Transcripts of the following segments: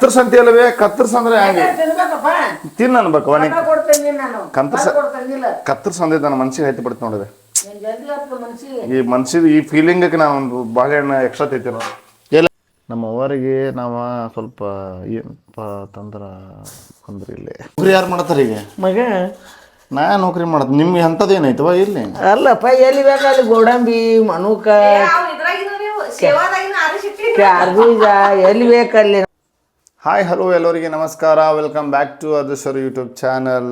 ಕತ್ತರ್ಸ್ ಅಂತ ಅಲ್ವೇ ಕತ್ತರ್ಸ್ ಅಂದ್ರೆ ತಿನ್ನ ತಿನ್ಬೇಕಪ್ಪ? ತಿನ್ ಅನ್ಬೇಕು ಅವನಿಗೆ ಕತ್ತರ್ಸ ಕತ್ತರ್ಸ್ ಅಂದ್ರೆ ನನ್ನ ಮನ್ಸಿಗೆ ಹೈತಿ ಬಿಡ್ತು ನೋಡಿದೆ. ಈ ಮನ್ಸಿದ ಈ ಫೀಲಿಂಗಕ್ಕೆ ನಾನು ಒಂದು ಬಾಳೆಹಣ್ಣು ಎಕ್ಸ್ಟ್ರಾ ತೈತಿ ನೋಡಿ. ಎಲ್ಲ ನಮ್ಮ ಅವರಿಗೆ ನಾವು ಸ್ವಲ್ಪ ಏನಪ್ಪ ತಂದ್ರ ಅಂದ್ರೆ ಇಲ್ಲಿ. ನೌಕರಿ ಯಾರು ಮಾಡ್ತಾರೆ ಈಗ? ಮಗ. ನಾ ನೌಕರಿ ಮಾಡತ್ ನಿಮ್ಗೆ ಅಂಥದ್ದು ಏನೈತವ ಇಲ್ಲಿ. ಅಲ್ಲಪ್ಪ ಎಲ್ಲಿ ಬೇಕಾದಲ್ಲಿ ಗೋಡಂಬಿ ಮನುಕ. ಕ್ಯಾರ್ಬೀಜ ಎಲ್ಲಿ ಬೇಕಲ್ಲಿ ಹಾಯ್, ಹಲೋ ಎಲ್ಲರಿಗೆ ನಮಸ್ಕಾರ. ವೆಲ್ಕಮ್ ಬ್ಯಾಕ್ ಟು ಅದಶ್ವರ್ ಯೂಟ್ಯೂಬ್ ಚಾನಲ್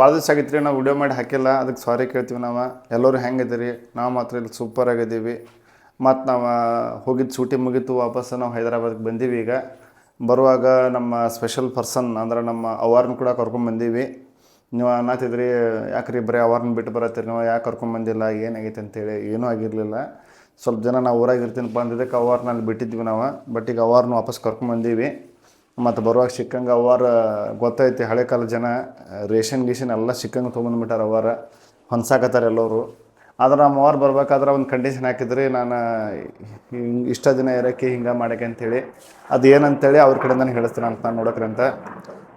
ಭಾಳ ದಿವಸ ಆಗಿತ್ತು ರೀ ನಾವು ವಿಡಿಯೋ ಮಾಡಿ ಹಾಕಿಲ್ಲ. ಅದಕ್ಕೆ ಸಾರಿ ಕೇಳ್ತೀವಿ ನಾವು. ಎಲ್ಲರೂ ಹೆಂಗಿದ್ದೀರಿ? ನಾವು ಮಾತ್ರ ಇಲ್ಲಿ ಸೂಪರ್ ಆಗಿದ್ದೀವಿ. ಮತ್ತು ನಾವು ಹೋಗಿದ್ದು ಸೂಟಿ ಮುಗೀತು, ವಾಪಸ್ಸು ನಾವು ಹೈದರಾಬಾದ್ಗೆ ಬಂದೀವಿ ಈಗ. ಬರುವಾಗ ನಮ್ಮ ಸ್ಪೆಷಲ್ ಪರ್ಸನ್ ಅಂದ್ರೆ ನಮ್ಮ ಅವಾರ್ನ ಕೂಡ ಕರ್ಕೊಂಬಂದೀವಿ ನೀವು ಅನ್ನತ್ತಿದ್ರಿ ಯಾಕ್ರಿ ಬರೀ ಅವಾರ್ನ ಬಿಟ್ಟು ಬರತ್ತೀರಿ, ನೀವು ಯಾಕೆ ಕರ್ಕೊಂಬಂದಿಲ್ಲ ಏನಾಗೈತೆ ಅಂತೇಳಿ, ಏನೂ ಆಗಿರಲಿಲ್ಲ. ಸ್ವಲ್ಪ ಜನ ನಾವು ಊರಾಗ ಇರ್ತೀನಿ ಬಂದಿದ್ದಕ್ಕೆ ಅವಾರ್ನಲ್ಲಿ ಬಿಟ್ಟಿದ್ವಿ ನಾವು. ಬಟ್ ಈಗ ಅವಾರ್ನ ವಾಪಸ್ ಕರ್ಕೊಂಬಂದೀವಿ ಮತ್ತು ಬರುವಾಗ ಸಿಕ್ಕಂಗೆ ಅವಾರ ಗೊತ್ತೈತಿ ಹಳೆ ಕಾಲ ಜನ, ರೇಷನ್ ಗೀಷನ್ ಎಲ್ಲ ಸಿಕ್ಕಂಗೆ ತೊಗೊಂಡ್ಬಿಟ್ಟಾರ ಅವಾರ ಹೊಂದ್ಸಾಕತ್ತಾರೆ ಎಲ್ಲರೂ. ಆದ್ರೆ ನಮ್ಮ ಅವ್ರು ಬರ್ಬೇಕಾದ್ರೆ ಒಂದು ಕಂಡೀಷನ್ ಹಾಕಿದ್ರಿ, ನಾನು, ಹಿಂಗೆ ಇಷ್ಟ ದಿನ ಇರೋಕ್ಕೆ ಹಿಂಗೆ ಮಾಡೋಕೆ ಅಂತೇಳಿ. ಅದು ಏನಂತೇಳಿ ಅವ್ರ ಕಡೆಯಿಂದನೇ ಹೇಳಿಸ್ತೀನಿ ಅಂತ ನಾನು ನೋಡಕ್ರಿ ಅಂತ.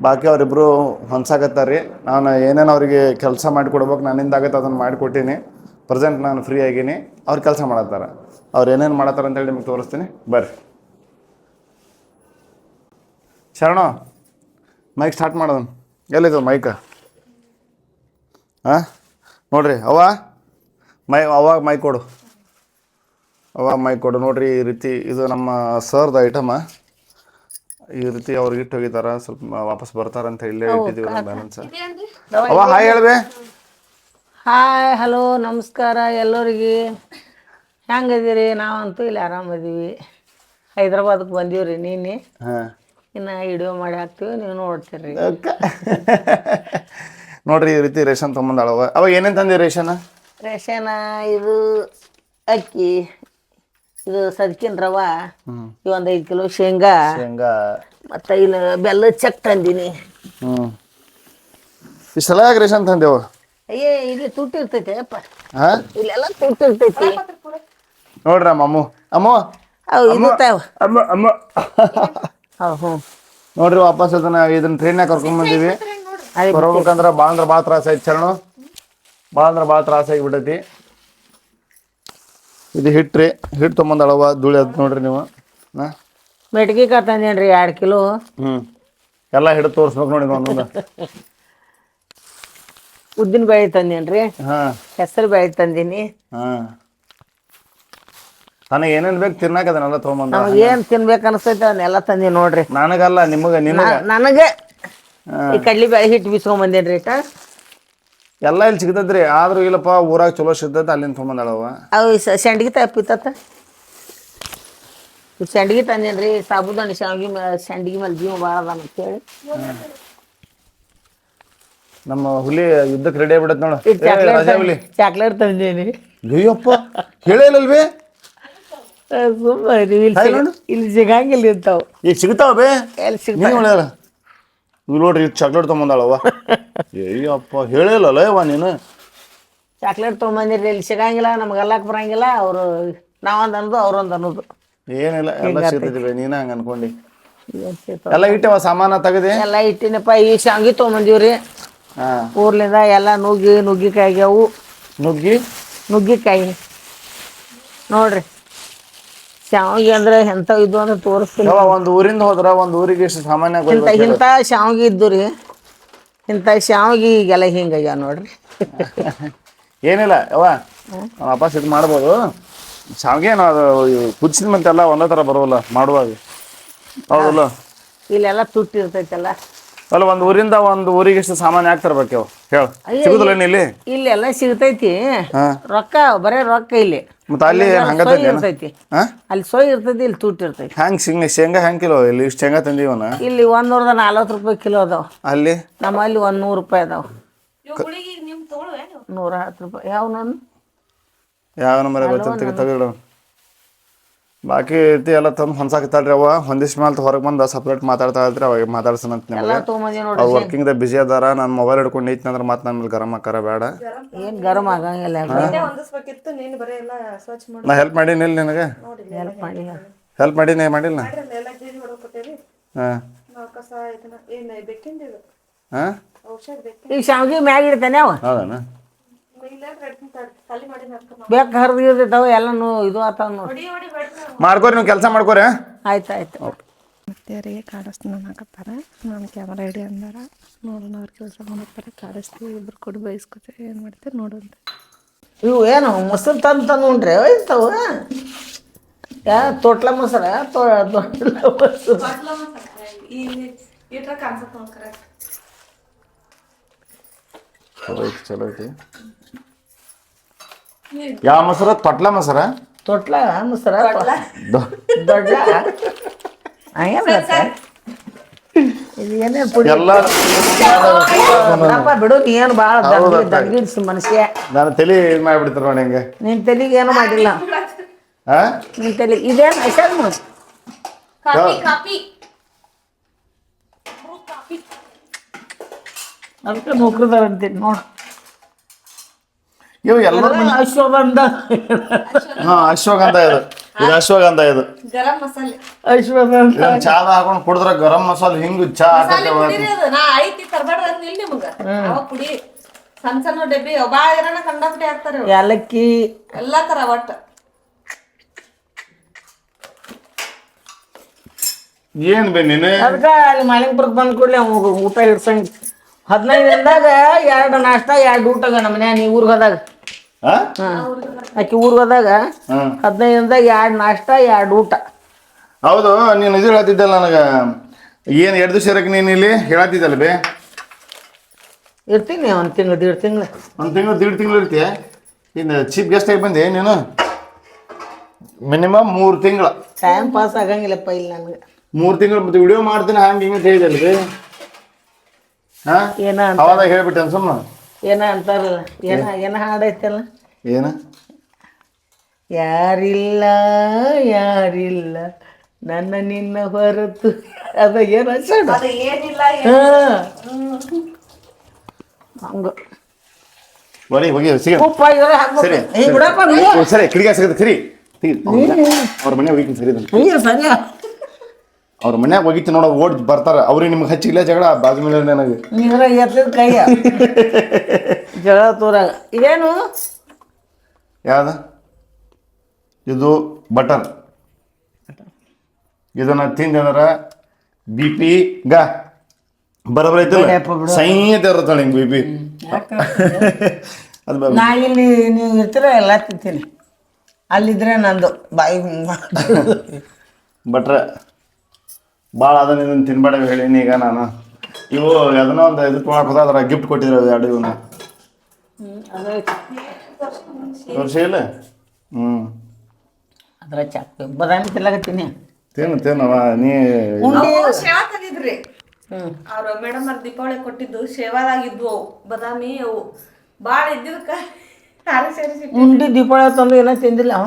ಬಾಕಿ ಅವರಿಬ್ಬರು ಹೊಂದ್ಸಾಕತ್ತಾರೆ ರೀ. ನಾನು ಏನೇನು ಅವರಿಗೆ ಕೆಲಸ ಮಾಡಿಕೊಡ್ಬೇಕು ನನ್ನಿಂದ ಆಗತ್ತೆ ಅದನ್ನು ಮಾಡಿಕೊಟ್ಟೀನಿ ಪ್ರೆಸೆಂಟ್ ನಾನು ಫ್ರೀ ಆಗೀನಿ ಅವ್ರು ಕೆಲಸ ಮಾಡತ್ತಾರ. ಅವ್ರು ಏನೇನು ಮಾಡತ್ತಾರ ಅಂತೇಳಿ ನಿಮ್ಗೆ ತೋರಿಸ್ತೀನಿ. ಬರ್ರಿ. ಶರಣ ಮೈಕ್ ಸ್ಟಾರ್ಟ್ ಮಾಡೋದನ್ ಎಲ್ಲಿದ್ದು ಮೈಕ್ ಹಾಂ ನೋಡ್ರಿ ಅವ ಮೈ ಅವಾಗ ಮೈಕ್ ಕೊಡು. ಅವಾಗ ಮೈಕ್ ಕೊಡು. ನೋಡ್ರಿ ಈ ರೀತಿ ಇದು ನಮ್ಮ ಸರ್ದ ಐಟಮ ಈ ರೀತಿ ಅವ್ರಿಗೆ ಇಟ್ಟು ಹೋಗಿದಾರ ಸ್ವಲ್ಪ ವಾಪಸ್ ಬರ್ತಾರಂತ ಇಲ್ಲೇ ಇಟ್ಟಿದ್ದೀವಿ ಬ್ಯಾಲೆನ್ಸ್ ಅವ ಹಾಯ್ ಹೇಳ್ಬೇ. ಹಾಯ್ ಹಲೋ ನಮಸ್ಕಾರ ಎಲ್ಲರಿಗೆ. ಹೆಂಗದೀರಿ ನಾವಂತೂ ಇಲ್ಲಿ ಆರಾಮದೀವಿ ಹೈದ್ರಾಬಾದ್ಗೆ ಬಂದೀವ್ರಿ ನೀನೆ ಹಾಂ. ಇನ್ನು ವಿಡಿಯೋ ಮಾಡಿ ಹಾಕ್ತೀವಿ ನೀವು ನೋಡ್ತೀರಿ. ನೋಡ್ರಿ ಈ ರೀತಿ ರೇಷನ್ ತೊಗೊಂಬಂದಾಳವ ಅವ ಏನೇನು ತಂದಿ ರೇಷನ್? ರೇಷನ ಇದು ಅಕ್ಕಿ ಇದು ಸದ್ಕಿನ ರವ ಈ ಒಂದು ಐದು ಕಿಲೋ ಶೇಂಗಾ ಶೇಂಗಾ. ಮತ್ತು ಇಲ್ಲಿ ಬೆಲ್ಲದ ಚಕ್ ತಂದೀನಿ. ಹ್ಞೂ ಇಷ್ಟೆಲ್ಲ ರೇಷನ್ ತಂದೆವು? ಅಯ್ಯೇ ಇಲ್ಲಿ ತುಟ್ಟಿ ಇರ್ತೈತೆ ಅಪ್ಪ. ಹಾಂ ಇಲ್ಲೆಲ್ಲ ತುಟ್ಟಿ ಇರ್ತೈತಿ. ನೋಡ್ರಿ ಅಮ್ಮು ಅಮ್ಮು. ಅವು. ಅಮ್ಮ ಅಮ್ಮ. ಹ್ಞೂ. ನೋಡ್ರಿ ವಾಪಸ್ ಅದನ್ನ ಇದನ್ನ ಟ್ರೈನ್ಯಾಗ ಕರ್ಕೊಂಡ್ ಬಂದೀವಿ. ಬರ್ಬೇಕಂದ್ರ ಭಾಳ ಅಂದ್ರ ಭಾಳ ತ್ರಾಸ ಐತಿ ಚರಣು ಭಾಳ ಅಂದ್ರ ಭಾಳ ತ್ರಾಸ ಆಗಿಬಿಟ್ಟೈತಿ. ಇದು ಹಿಟ್ರಿ. ಹಿಟ್ಟು ತೊಗೊಂಬಂದಳವ ಧೂಳಿ ಅದ್ ನೋಡ್ರಿ ನೀವು. ಹಾ ಮೆಟ್ಗಿ ತಂದೇನ್ರಿ ಎರಡು ಕಿಲೋ. ಹ್ಞೂ ಎಲ್ಲ ಹಿಡಿದು ತೋರಿಸ್ಬೇಕು ನೋಡಿ ಒಂದೊಂದು ಉದ್ದಿನ ಬೇಳೆ ತಂದೇನ್ರಿ? ಹಾ. ಹೆಸರು ಬೇಳೆ ತಂದೀನಿ. ಹಾ. ನನಗೆ ಏನೇನು ಬೇಕು ತಿನ್ನಾಕ ಅದನ್ನೆಲ್ಲ ತೊಗೊಂಬಂದ. ನಮ್ಗೆ ಏನ್ ತಿನ್ಬೇಕು ಅನಿಸ್ತೈತೆ ಅದನ್ನೆಲ್ಲ ತಂದಿ ನೋಡ್ರಿ. ನನಗಲ್ಲ ನಿಮಗೆ ನಿನಗೆ ನನಗೆ ಈ ಕಡ್ಲಿ ಬೇಳೆ ಹಿಟ್ಟು ಬಿಸ್ಕೊಂಬಂದೇನ್ರಿ ಇಟ್ಟ? ಎಲ್ಲ ಇಲ್ಲಿ ಸಿಗ್ತದ್ರಿ. ಆದ್ರೂ ಇಲ್ಲಪ್ಪ ಊರಾಗ ಚಲೋ ಸಿಗ್ತೈತೆ ಅಲ್ಲಿಂದ ತಗೊಂಬಂದಳವ ಅವು. ಸ- ಸಂಡ್ಗಿ ತಪ್ಪಿತ್ತ ಸೆಂಡ್ಗಿ ತಂದೇನ್ರಿ ಸಾಬುದಾನಿ ಶಾವಿಗೆ ಮೇಲೆ ಸಂಡ್ಗಿ ಮೇಲೆ ಜೀವ ಭಾಳ ಅದ ಅಂತೇಳಿ ನಮ್ಮ ಹುಲಿ ಯುದ್ಧಕ್ಕೆ ರೆಡಿ ಆಗ್ಬಿಡತ್ ನೋಡು. ಈ ಏ, ರಜಾ ಹುಲಿ. ಚಾಕ್ಲೇಟ್ ತಂದೇನಿ. ಅಯ್ಯಪ್ಪ ಹೇಳಿಲ್ಲಲ್ವೇ ಸುಮ್ಮನೆ ಇಲ್ಲಿ ಸಿಗ- ಇಲ್ಲಿ ಸಿಗಂಗಿಲ್ಲ ಇಂಥವು. ಈಗ ಸಿಗ್ತಾವ ಬೇ? ಎಲ್ಲಿ ಸಿಗ್ತಾವ. ನೀನು ಹೇಳ್ಯಾರ ಇವ್ ನೋಡ್ರಿ ಚಾಕ್ಲೇಟ್ ತೊಗೊಂಬಂದಾಳವ್ವ. ಅಯ್ಯಪ್ಪ ಹೇಳಿಲ್ಲಲ್ಲ ಯವ್ವ ನೀನು? ಚಾಕ್ಲೇಟ್ ತೊಗೊಂಬಂದಿರಿ ಇಲ್ಲಿ ಸಿಗಂಗಿಲ್ಲ ನಮ್ಗೆ ಅಲ್ಲಕ್ಕೆ ಬರಂಗಿಲ್ಲ ಅವರು ನಾವೊಂದು ಅನ್ನೋದು ಅವ್ರೊಂದು ಅನ್ನೋದು. ಏನಿಲ್ಲ ಎಲ್ಲ ಸಿಗ್ತೈತಿ ಬೇ ನೀನ ಹಂಗ ಅನ್ಕೊಂಡಿ. ಏನ್ ಸಿಗ್ತಾವ? ಎಲ್ಲ ಇಟ್ಟವ ಸಾಮಾನ ತೆಗದಿ? ಎಲ್ಲ ಇಟ್ಟಿನಪ್ಪ ಈ ಶಾಂಗಿ ತೊಗೊಂಬಂದಿವ್ರಿ. ಊರ್ಲಿಂದ ಎಲ್ಲ ನುಗ್ಗಿ ನುಗ್ಗಿಕಾಯಿ ಆಗ್ಯಾವು. ನುಗ್ಗಿ? ನುಗ್ಗಿಕಾಯಿ. ನೋಡ್ರಿ. ಶಾವಿಗೆ ಅಂದ್ರೆ ಎಂತ ಇದು ಅಂದ್ರೆ ತೋರಿಸ್ತೀನಿ. ಒಂದು ಊರಿಂದ ಹೋದ್ರ ಒಂದ್ ಊರಿಗೆ ಎಷ್ಟು ಸಾಮಾನ್ಯ ಇಂಥ ಇಂಥ ಶಾವಿಗೆ ಇದ್ದು ರೀ. ಇಂಥ ಶಾವಿಗೆ ಈಗೆಲ್ಲ ಹಿಂಗಾಗ್ಯಾವ ನೋಡ್ರಿ. ಏನಿಲ್ಲ ಯವ್ವ. ನಮ್ಮ ವಾಪಸ್ ಇದು ಮಾಡ್ಬೋದು. ಶಾವಿಗೆ ಏನು ಅದು ಕುದಿಸಿದ ಮಂತೆಲ್ಲ ಒಂದೇ ಥರ ಬರೋಲ್ಲ ಮಾಡುವಾಗ. ಹೌದಲ್ಲ? ಇಲ್ಲೆಲ್ಲ ತುಟ್ಟಿ ಇರ್ತೈತಲ್ಲ. ಅಲ್ಲ ಒಂದ್ ಊರಿಂದ ಒಂದು ಊರಿಗೆ ಎಷ್ಟು ಸಾಮಾನ್ಯ ಯಾಕೆ ತರ್ಬೇಕು ಅವು ಹೇಳು. ಸಿಗುದಿಲ್ಲ ಇಲ್ಲಿ ಇಲ್ಲಿ? ಇಲ್ಲೆಲ್ಲ ಸಿಗ್ತೈತಿ. ಹಾ. ರೊಕ್ಕ ಬರೇ ರೊಕ್ಕ ಇಲ್ಲಿ. ಮತ್ತೆ ಅಲ್ಲಿ ಅಲ್ಲೆಲ್ಲ ಹಂಗ ಸೊಯ್ ಇರ್ತೈತಿ. ಹಾ? ಅಲ್ಲಿ ಸೊಯ್ ಇರ್ತೈತಿ ಇಲ್ಲಿ ತುಟ್ಟಿ ಇರ್ತೈತಿ. ಹ್ಯಾಂಗ ಶೇಂಗಾ ಶೇಂಗಾ ಹೆಂಗ್ ಕಿಲೋ? ಇಲ್ಲಿ ಇಷ್ಟು ಶೇಂಗಾ ತಂದೀವನ ಇಲ್ಲಿ ಒಂದ್ ನೂರದ ನಲ್ವತ್ತು ರೂಪಾಯಿ ಕಿಲೋ ಅದಾವ. ಅಲ್ಲಿ? ನಮ್ಮಲ್ಲಿ ಒಂದ್ ನೂರು ರೂಪಾಯಿ ಅದಾವ. ನೂರ ಹತ್ತು ರೂಪಾಯಿ. ಯಾವ ನಾನು ಯಾವ ನಂಬರ್ ತೆಗಿಡು ಬಾಕಿ ಐತಿ ಎಲ್ಲ ತಂದು ಹೊಂದ್ಸಾಕತ್ತಾಳ್ರಿ ಅವ ಹೊಂದಿಸ್ ಮೇಲೆ ಹೊರಗೆ ಬಂದು ಸಪ್ರೇಟ್ ಮಾತಾಡ್ತಾ ಇದ್ರಿ ಅವಾಗ ಮಾತಾಡ್ಸನಂತ ಎಲ್ಲ ನಿಮಗೆ. ತೊಗೊಂಬಂದಿ ಅವ್ರು ನೋಡ್ರಿ ದ ಬಿಜಿ ಅದಾರ ನಾನು ಮೊಬೈಲ್ ಹಿಡ್ಕೊಂಡು ಐತಿ ಅಂದ್ರೆ ಮತ್ತೆ ನನ್ನ ಮೇಲೆ ಗರಂ ಹಾಕಾರ ಬೇಡ. ಏನ್ ಗರಂ ಆಗಂಗಿಲ್ಲ ಹೊಂದಿಸ್ಬೇಕಿತ್ತು ನೀನು ಬರೀ ಎಲ್ಲ ಸ್ವಚ್ಛ ಮಾಡಿ. ನಾ ಹೆಲ್ಪ್ ಮಾಡೀನಿ ಇಲ್ಲಿ ನಿನಗೆ? ಹೆಲ್ಪ್ ಮಾಡಿ ಹೆಲ್ಪ್ ಮಾಡೀನಿ ಮಾಡಿಲ್ಲ ಎಲ್ಲ ಹಾಂ. ನಾವು ಕಸ ಇದನ್ನ ಏನು ಬೇಕಿಂದ ಹಾಂ? ಔಷಧ ಬೇಕು ಈಗ ಶಾವಿಗೆ ಮ್ಯಾಗ ಇಡ್ತಾನೆ ಅವ? ಹೌದಾ ಇಲ್ಲ ಖಾಲಿ ಮಾಡಿ ಹಾಕ ಬೇಕು ಹರಿದಿರ್ತಾವ ಎಲ್ಲನೂ ಇದು ಆತಾವ ನೋಡಿ. ಮಾಡ್ಕೋರಿ ನೀವು ಕೆಲಸ ಮಾಡ್ಕೋರಿ. ಆಯ್ತು ಆಯ್ತು. ಮತ್ತೆಯವರಿಗೆ ಕಾಡಿಸ್ತೀನಿ ಹಾಕತ್ತಾರ ನಾನು ಕ್ಯಾಮರಾ ಹಿಡಿ ಅಂದಾರ. ನೋಡೋಣ ಅವ್ರ ಕೆಲಸ ಮಾಡತ್ತಾರ ಕಾಡಿಸ್ತೀವಿ ಇಬ್ರು ಕೊಡು ಬಯಸ್ಕೊತೇವೆ ಏನು ಮಾಡ್ತಾರೆ ನೋಡೋಣ. ಇವು ಏನು ಮೊಸರು ತಂದು ತಂದು ಉಂಡ್ರೆ ಇರ್ತಾವ ಯಾ ತೊಟ್ಲ ಮೊಸರ? ತೊಟ್ಲ ಮೊಸರು. ಐತಿ ಚಲೋ ಐತಿ. ಯಾವ ಮೊಸರ? ತೊಟ್ಲ ಮೊಸರ? ತೊಟ್ಲ ಮೊಸರ? ದೊಡ್ಡ? ಬಿಡು ನೀ ಏನು ಭಾಳ. ದಗ್ಗಿಡ್ಸು ಮನುಷ್ಯ. ನಾನು ತಲೆ ಇದು ಮಾಡಿಬಿಡ್ತಾರೆ ನೋಡಿ ಹೆಂಗೆ. ನಿನ್ನ ತಲೆಗೆ ಏನು ಮಾಡಿಲ್ಲ? ನಿನ್ನ ತಲೆ ಇದೇನು ಹೆಸರು ಅದಕ್ಕೆ ನೌಕರಿದಾರ ಅಂತೀನಿ ನೋಡು. ಇವು ಎಲ್ಲರ ಅಶ್ವಗಂಧ. ಹಾ ಅಶ್ವಗಂಧ ಇದು. ಇದು ಅಶ್ವಗಂಧ ಇದು. ಗರಂ ಮಸಾಲೆ. ಅಶ್ವಗಂಧ. ಇದನ್ನ ಚಾದ ಹಾಕೊಂಡು ಕುಡಿದ್ರ ಗರಂ ಮಸಾಲೆ ಹಿಂಗ ಚಾ ಹಾಕತ್ತೆ ಅದು. ನಾ ಐತಿ ತರಬೇಡ ಅಂದಿಲ್ಲ ನಿಮಗ. ಅವ ಪುಡಿ ಸಣ್ಣ ಸಣ್ಣ ಡಬ್ಬಿ. ಒಬಾ ಭಾಳ ಇರೋಣ ಕಂಡಪಟ್ಟಿ ಹಾಕ್ತಾರೆ ಇವ್ರು. ಏಲಕ್ಕಿ ಎಲ್ಲಾ ತರ ಒಟ್ಟ. ಏನ್ ಬೇ ನೀನು? ಅದಕ್ಕೆ ಅಲ್ಲಿ ಮಾಲಿಂಗ್ಪುರಕ್ಕೆ ಬಂದ ಕೂಡಲೇ ಊಟ ಹಿಡ್ಸಂಗ್ ಹದಿನೈದು ದಿನದಾಗ ಎರಡು ನಾಷ್ಟ ಎರಡು ಊಟಗ ನಮ್ಮ ಮನ್ಯಾಗ ನೀ ಊರಿಗೆ ಹೋದಾಗ. ಆಕಿ ಊರಿಗೆ ಹೋದಾಗ ಹ್ಮ್ ಹದಿನೈದು ದಿನದಾಗ ಎರಡು ನಾಷ್ಟ ಎರಡು ಊಟ. ಹೌದು ನೀನು ಇದು ಹೇಳ್ತಿದ್ದಲ್ಲ ನನಗೆ. ಏನು ಎರಡು ದಿವಸ ಇರಕ್ಕೆ ನೀನು ಇಲ್ಲಿ? ಹೇಳತ್ತಿದ್ದಲ್ಲ ಬೇ. ಇರ್ತೀನಿ ಒಂದು ತಿಂಗಳು ದೀಡ್ ತಿಂಗಳು. ಒಂದು ತಿಂಗಳು ದೀಡ್ ತಿಂಗಳು ಇರ್ತೀಯ? ಇನ್ನು ಚೀಪ್ ಗೆಸ್ಟ್ ಆಗಿ ಬಂದೆ ನೀನು? ಮಿನಿಮಮ್ ಮೂರು ತಿಂಗಳು. ಟೈಮ್ ಪಾಸ್ ಆಗಂಗಿಲ್ಲಪ್ಪ ಇಲ್ಲಿ ನನಗೆ. ಮೂರು ತಿಂಗಳು ಮತ್ತೆ ವಿಡಿಯೋ ಮಾಡ್ತೀನಿ ಹಂಗೆ ಹಿಂಗೆ ಹೇಳಿದಲ್ರಿ ಹಾಂ? ಅವಾಗ ಹೇಳ್ಬಿಟ್ಟೆ ಸುಮ್ಮ ಏನ ಅಂತಾರಲ್ಲ ಏನ ಏನ ಹಾಡೈತಲ್ಲ ಏನ? ಯಾರಿಲ್ಲ ಯಾರಿಲ್ಲ ನನ್ನ ನಿನ್ನ ಹೊರತು. ಅದ ಏನು ಏನಿಲ್ಲ ಹಂಗ. ಬರೀ ಹೋಗಿ ಸಿಗ ಉಪ್ಪ ಇದ್ರೆ ಹಾಕ್ಬೇಕು. ಸರಿ. ಏ ಬಿಡಪ್ಪ ನೀ. ಓ, ಸರಿ ಕಿಡಿಗೆ ಸಿಗುತ್ತೆ ಸರಿ. ಅವ್ರ ಮನೆ ಹೋಗಿ ಸರಿ. ನೀರು ಸರಿಯ? ಅವ್ರ ಮನ್ಯಾಗ ಹೋಗಿತ್ತು ನೋಡ ಓಡ್ ಬರ್ತಾರ. ಅವ್ರಿಗೆ ನಿಮ್ಗೆ ಹಚ್ಚಿಲ್ಲ ಜಗಳ ಬಾಜು ಮೇಲೆ ನನಗೆ. ನೀರ ಎತ್ತಿದ ಕೈಯ. ಜಗಳ ತೋರಾಗ. ಇದೇನು? ಯಾವ್ದ? ಇದು ಬಟರ್ ಇದನ್ನ ತಿಂದ್ರ ಬಿ ಪಿ ಗ. ಬರಬರೈತಿ ಐತಲ್ಲ? ಇರ್ತಾಳೆ ಹಿಂಗೆ ಬಿ ಪಿ. ಅದು ಬ- ನಾ ಇಲ್ಲಿ ನೀವು ಇರ್ತೀರ ಎಲ್ಲ ತಿಂತೀನಿ. ಅಲ್ಲಿದ್ರೆ ನಂದು. ಬಾಯಿ ಬಟ್ರೆ. ಭಾಳ ಅದ ಇದನ್ನ ತಿನ್ಬೇಡ ಹೇಳೀನಿ ಈಗ ನಾನು. ಇವು ಅದನ್ನ ಒಂದು ಇದಕ್ಕೆ ಮಾಡ್ಕೊತ ಅದ್ರ ಗಿಫ್ಟ್ ಕೊಟ್ಟಿದ್ರು ಅದು ಎರಡು ಇವನ್ನ. ವರ್ಷ ಇಲ್ಲ. ಹ್ಞೂ ಅದ್ರ ಚಾಕ್ ಬದಾಮಿ ತಿನ್ಲಾಕತ್ತೀನಿ ತಿನ್ನು ತಿನ್ನವ ನೀ ಉಂಡಿ ಶೇವಾ ತಂದಿದ್ರಿ ಅವ್ರ ಮೇಡಮ್ ಅವ್ರ ದೀಪಾವಳಿ ಕೊಟ್ಟಿದ್ದು ಶೇವಾದಾಗಿದ್ವು ಅವು ಬದಾಮಿ ಅವು. ಭಾಳ ಇದ್ದಿದ್ಕ ಹಾರಿ ಉಂಡಿ ದೀಪಾವಳಿ ತಂದು ಏನೋ ತಿಂದಿಲ್ಲ ಅವ.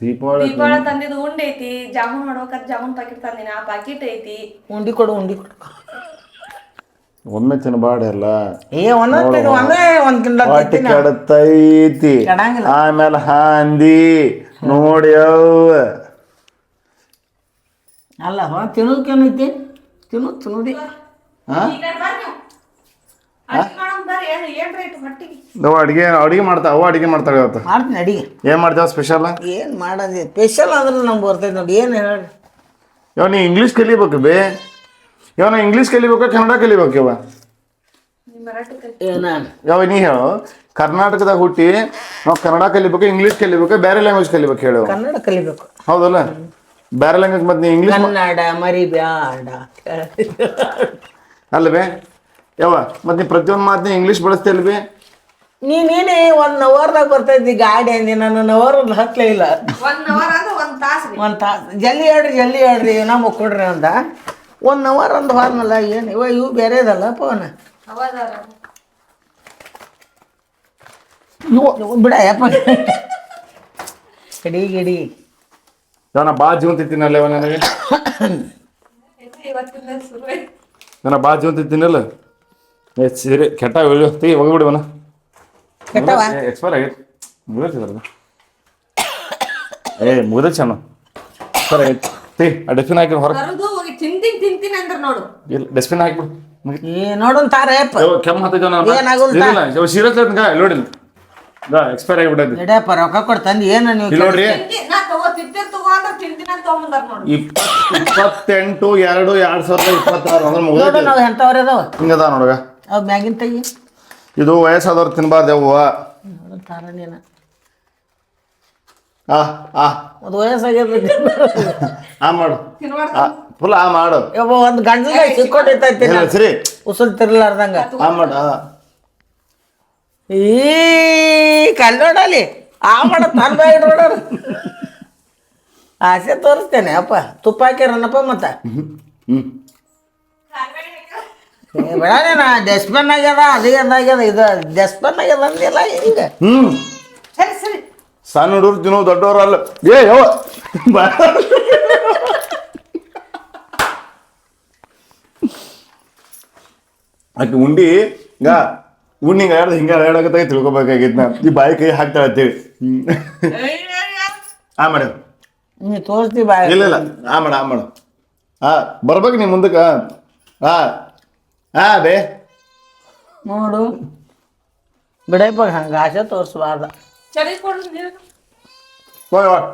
ದೀಪಾವಳಿ ದೀಪಾವಳಿ ತಂದಿದ್ದು ಉಂಡೆ ಐತಿ ಜಾಮೂನ್ ಮಾಡ್ಬೇಕಾದ್ ಜಾಮೂನ್ ಪಾಕಿಟ್ ತಂದಿನ ಆ ಪಾಕಿಟ್ ಐತಿ. ಉಂಡಿ ಕೊಡು ಉಂಡಿ ಕೊಡು. ಒಮ್ಮೆ ತಿನ್ನಬಾರ್ದ ಎಲ್ಲ ಏ ಒಂದೊಂದು ತಿನ್ನು, ಒಂದೇ ಒಂದ್ ಕಿಂಡ ಹೊಟ್ಟೆ ಕೆಡತೈತಿ ಕೆಡಂಗಿಲ್ಲ. ಆಮೇಲೆ ಹಾಂದಿ. ನೋಡಿ ಅವ್ವ ಅಲ್ಲ ಹೋ ತಿನ್ನೋದಕ್ಕೇನೈತಿ? ತಿನ್ನು ತಿನ್ನೋದಿ ಹಾ? ಅಡ್ಗೆ ಏನ್ ಏನ್ ರೇಟ್ ಹೊಟ್ಟಿಗೆ ನಾವು ಅಡಿಗೆ ಅಡಿಗೆ ಮಾಡ್ತಾ ಅವ ಅಡಿಗೆ ಮಾಡ್ತಾಳೆ ಇವತ್ತು. ಮಾಡ್ತೀನಿ ಅಡಿಗೆ. ಏನ್ ಮಾಡ್ತಾವ ಸ್ಪೆಷಲ್ ಏನು ಮಾಡೋದು? ಸ್ಪೆಷಲ್ ಅಂದ್ರೆ ನಮ್ಗೆ ಬರ್ತೈತೆ ನೋಡಿ ಏನು ಹೇಳಿ? ಯಾವ ನೀ ಇಂಗ್ಲೀಷ್ ಕಲಿಬೇಕು ಬೇ. ಯಾವ ನಾ ಇಂಗ್ಲೀಷ್ ಕಲಿಬೇಕು ಕನ್ನಡ ಕಲಿಬೇಕು ಇವ ಯಾವ ನೀ ಹೇಳು. ಕರ್ನಾಟಕದಾಗ ಹುಟ್ಟಿ ನಾವು ಕನ್ನಡ ಕಲಿಬೇಕು ಇಂಗ್ಲೀಷ್ ಕಲಿಬೇಕು ಬೇರೆ ಲ್ಯಾಂಗ್ವೇಜ್ ಕಲಿಬೇಕು ಹೇಳು ಕನ್ನಡ ಕಲಿಬೇಕು. ಹೌದಲ್ಲ? ಬೇರೆ ಲ್ಯಾಂಗ್ವೇಜ್ ಮತ್ತೆ ನೀ ಇಂಗ್ಲೀಷ್ ಕನ್ನಡ ಮರಿಬ್ಯಾಡ ಅಲ್ವೇ ಯಾವ ಮತ್ತೆ ನೀ ಪ್ರತಿಯೊಂದು ಮಾತನ್ನ ಇಂಗ್ಲೀಷ್ ಬಳಸ್ತಿಲ್ಲ ಬೇ ನೀ ನೀನೇ ಒಂದು ನವರ್ದಾಗ ಇದ್ದಿ ಗಾಡಿ ಅಂದಿ ನಾನು ನವರ್ ಹತ್ತಲೇ ಇಲ್ಲ. ಒನ್ ಅವರ್ ಅಂದ್ರೆ ಒಂದ್ ತಾಸು ರೀ. ಒಂದು ತಾಸು. ಜಲ್ದಿ ಹೇಳ್ರಿ ಜಲ್ದಿ ಹೇಳ್ರಿ ಏನೋ ಮುಕ್ಕೊಡ್ರಿ ಅಂತ ಒಂದು ಅವರ್ ಒಂದು ಹಾರ್ನಲ್ಲ ಏನು ಇವ ಇವು ಬೇರೆದಲ್ಲ ಫೋನ್ ಅವಾದಾರ ಬಿಡ ಯಪ್ಪ. ಗಿಡಿ ಗಿಡಿ. ಯಾವ ಬಾ ತಿಂತೀನಲ್ಲ ಇವ ನನಗೆ? ನಾನು ಭಾಳ ಜೀವಂತ ಏ ಸೀರೆ ಕೆಟ್ಟ ಇಳು ತೆಗಿ ಹೋಗ್ಬಿಡುವನ ಕೆಟ್ಟವ? ಎಕ್ಸ್ಪೈರ್ ಆಗೈತೆ. ಮುಗಿದಲ್ಲ ಏ ಮುಗಿದ ಚೆನ್ನ ಎಕ್ಸ್ಪೈರ್ ಆಗೈತೆ. ಆ ಡಸ್ಟ್ಬಿನ್ ಹಾಕಿ ಹೊರಗೆ. ಬರೋದು ಹೋಗಿ ತಿಂತೀನಿ ತಿಂತೀನಿ ಅಂದ್ರ ನೋಡು. ಇಲ್ಲ ಡಸ್ಟ್ಬಿನ್ ಹಾಕ್ಬಿಡು ಕೆಮ್ಮು ನಾನು ನೋಡಿಲ್ಲ ಎಕ್ಸ್ಪೈರ್ ಆಗಿಬಿಟ್ಟೈತಿ ರೊಕ್ಕ ಕೊಡ್ತಂದು ಏನು ನೀವು ಇಲ್ಲಿ ನೋಡ್ರಿ. ಇಪ್ಪತ್ತೆಂಟು ಎರಡು ಎರಡ್ ಸಾವಿರದ ಇಪ್ಪತ್ತಾರು ಅಂದ್ರೆ ನೋಡು ಮುಗಿದೈತಿ ನಾವು ಎಂಥವ್ರು ಅದಾವ? ಹಿಂಗದ ನೋಡಗ ಅವು ಮ್ಯಾಗಿನ ತೆಗಿ. ಇದು ವಯಸ್ಸಾದವ್ರು ತಾರ ನೀನು ಆ ಆ. ಅದು ವಯಸ್ಸಾಗ್ಯದ ಆ ಮಾಡು. ಆ ಫುಲ್ ಆ ಮಾಡು. ಯವ್ವ ಒಂದು ಗಂಡಲ ಸಿಕ್ಕೊಂಡಿರ್ತೈತಿ ಇಲ್ಲ ಸರಿ. ಉಸುಲ್ ತಿರ್ಲಾರ್ದಂಗ. ಆ ಮಾಡು ಆ. ಈ ಕಲ್ಲೋಡಲಿ. ಆ ಮಾಡ ತಂದ ನೋಡೋರು ಆಸೆ ತೋರಿಸ್ತೇನೆ ಅಪ್ಪ. ತುಪ್ಪ ಹಾಕ್ಯಾರನಪ್ಪ ಮತ್ತ. ಹ್ಮ್ ಡಸ್ಟ್ಬಿನ್ ಆಗ್ಯದ ಅದು ಏನಾಗ್ಯದ ಇದು ಡಸ್ಟ್ಬಿನ್ ಆಗ್ಯದ ಅಂದಿಲ್ಲ ಈಗ. ಹ್ಮ್. ಸರಿ ಸರಿ. ಸಣ್ಣ ಹುಡುಗರು ತಿನ್ನೋ ದೊಡ್ಡವರು ಅಲ್ಲ. ಏ ಯೋ. ಆಕೆ ಉಂಡಿ ಈಗ ಉಂಡಿ ಹಿಂಗ ಹಿಂಗ ಹೇಳಕತ್ತಾಗ ತಿಳ್ಕೊಬೇಕಾಗಿತ್ತು ನಾ. ಈ ಬಾಯಿ ಕೈ ಹಾಕ್ತಾಳೆ ಅಂತೇಳಿ. ಹ್ಮ್. ಆ ಮೇಡಮ್ ನೀ ತೋರಿಸ್ತೀವಿ ಬಾಯಿ. ಇಲ್ಲ ಇಲ್ಲ. ಆ ಮೇಡಮ್ ಆ ಮೇಡಮ್ ಹಾ ಬರ್ಬೇಕು ನೀ ಮುಂದಕ್ಕೆ. ಹಾ ಹಾ ಬೇ. ನೋಡು. ಬಿಡಪ್ಪ ಹಂಗ ಆಸೆ ತೋರಿಸ್ಬಾರ್ದ. ಚಳಿ ಕೊಡ್ರಿ ಹೋಯ್ ಹೋಯ್.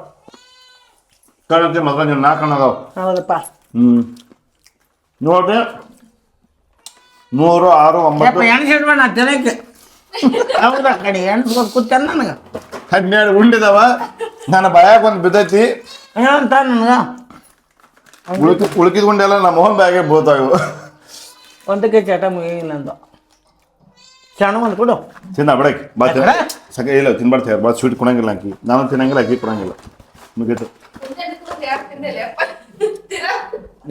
ಕಣಂತೆ ಮಗ ನೀವು ನಾ ಕಣ್ಣದಾವ ಹೌದಪ್ಪ. ಹ್ಮ್. ನೋಡ್ರಿ ಮೂರು ಆರು ಒಂಬತ್ತು. ಎಣ್ಸ್ ಇಡ್ಬೇಡ ತಿನ್ನಕ್ಕೆ ಹೌದಾ ಕಡೆ ಎಣ್ಸ್ ಕೂತ ನನಗೆ. ಹನ್ನೆರಡು ಉಂಡಿದಾವ. ನನ್ನ ಬಾಯಾಗ ಒಂದು ಬಿದ್ದೈತಿ. ಏನಂತ ನನಗೆ. ಉಳ್ಕಿ ಉಳ್ಕಿದ ಉಂಡೆಲ್ಲ ನಮ್ಮ ಮೋಹನ್ ಬ್ಯಾಗೆ ಬೋತಾವ ಇವು. ಒಂದಕ್ಕೆ ಚಟ ಮುಗಿಯಿಲ್ಲ ಅಂದ ಕ್ಷಣ ಒಂದು ಕೊಡು. ತಿನ್ನ ಬಡಕ್ಕೆ ಬಾ ತಿನ್ನ. ಸಂಗ ಇಲ್ಲ ತಿನ್ಬಾರ್ದು ಬಾ ಸ್ವೀಟ್ ಕೊಡಂಗಿಲ್ಲ ಆಕಿ. ನಾನು ತಿನ್ನಂಗಿಲ್ಲ ಆಕಿ ಕೊಡಂಗಿಲ್ಲ. ಮುಗೀತು.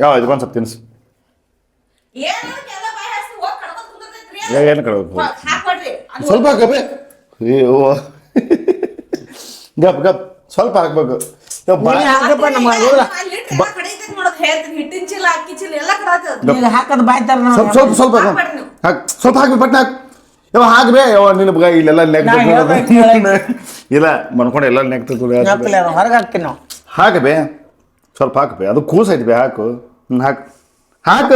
ಯಾವ ಇದು ಒಂದು ಸ್ವಲ್ಪ ತಿನ್ಸು. ಏನು ಕಡೆ ಸ್ವಲ್ಪ ಹಾಕಬೇ ಅಯ್ಯೋ ಗಪ್ ಗಪ್. ಸ್ವಲ್ಪ ಹಾಕ್ಬೇಕು. ಹೇಳ್ತೀನಿ ಹಿಟ್ಟಿನ ಚೀಲ ಅಕ್ಕಿ ಚೀಲ ಎಲ್ಲ ಕಡಾತದ ಈಗ ಹಾಕೋದು ಬಾಯ್ತಾರ ಸ್ವಲ್ಪ ಸ್ವಲ್ಪ ಸ್ವಲ್ಪ ಹಾಕು. ಹಾಕ್ಬೇಡ್ರಿ ನೀವು. ಹಾಕ್ ಸ್ವಲ್ಪ ಹಾಕಿ ಪಟ್ಟ ಹಾಕ್ ಯಾವ ಹಾಕ್ಬೇ ಯಾವ ನಿನ್ನ ಬಗ ಇಲ್ಲೆಲ್ಲ ನೆಕ್ ನಾ ಹೇಳ್ಬೇಕು ಕೇಳಕ್ಕೆ. ಇಲ್ಲ ಮನ್ಕೊಂಡು ಎಲ್ಲ ನೆಕ್ ಹಾಕಲ್ಲ ಅದು ಹೊರಗೆ ಹಾಕ್ತೀನಿ ನಾವು ಹಾಕಬೇ ಸ್ವಲ್ಪ ಹಾಕಬೇ ಅದು ಕೂಸ್ ಐತಿ ಬೇ ಹಾಕು ಹ್ಮ್ ಹಾಕ್ ಹಾಕ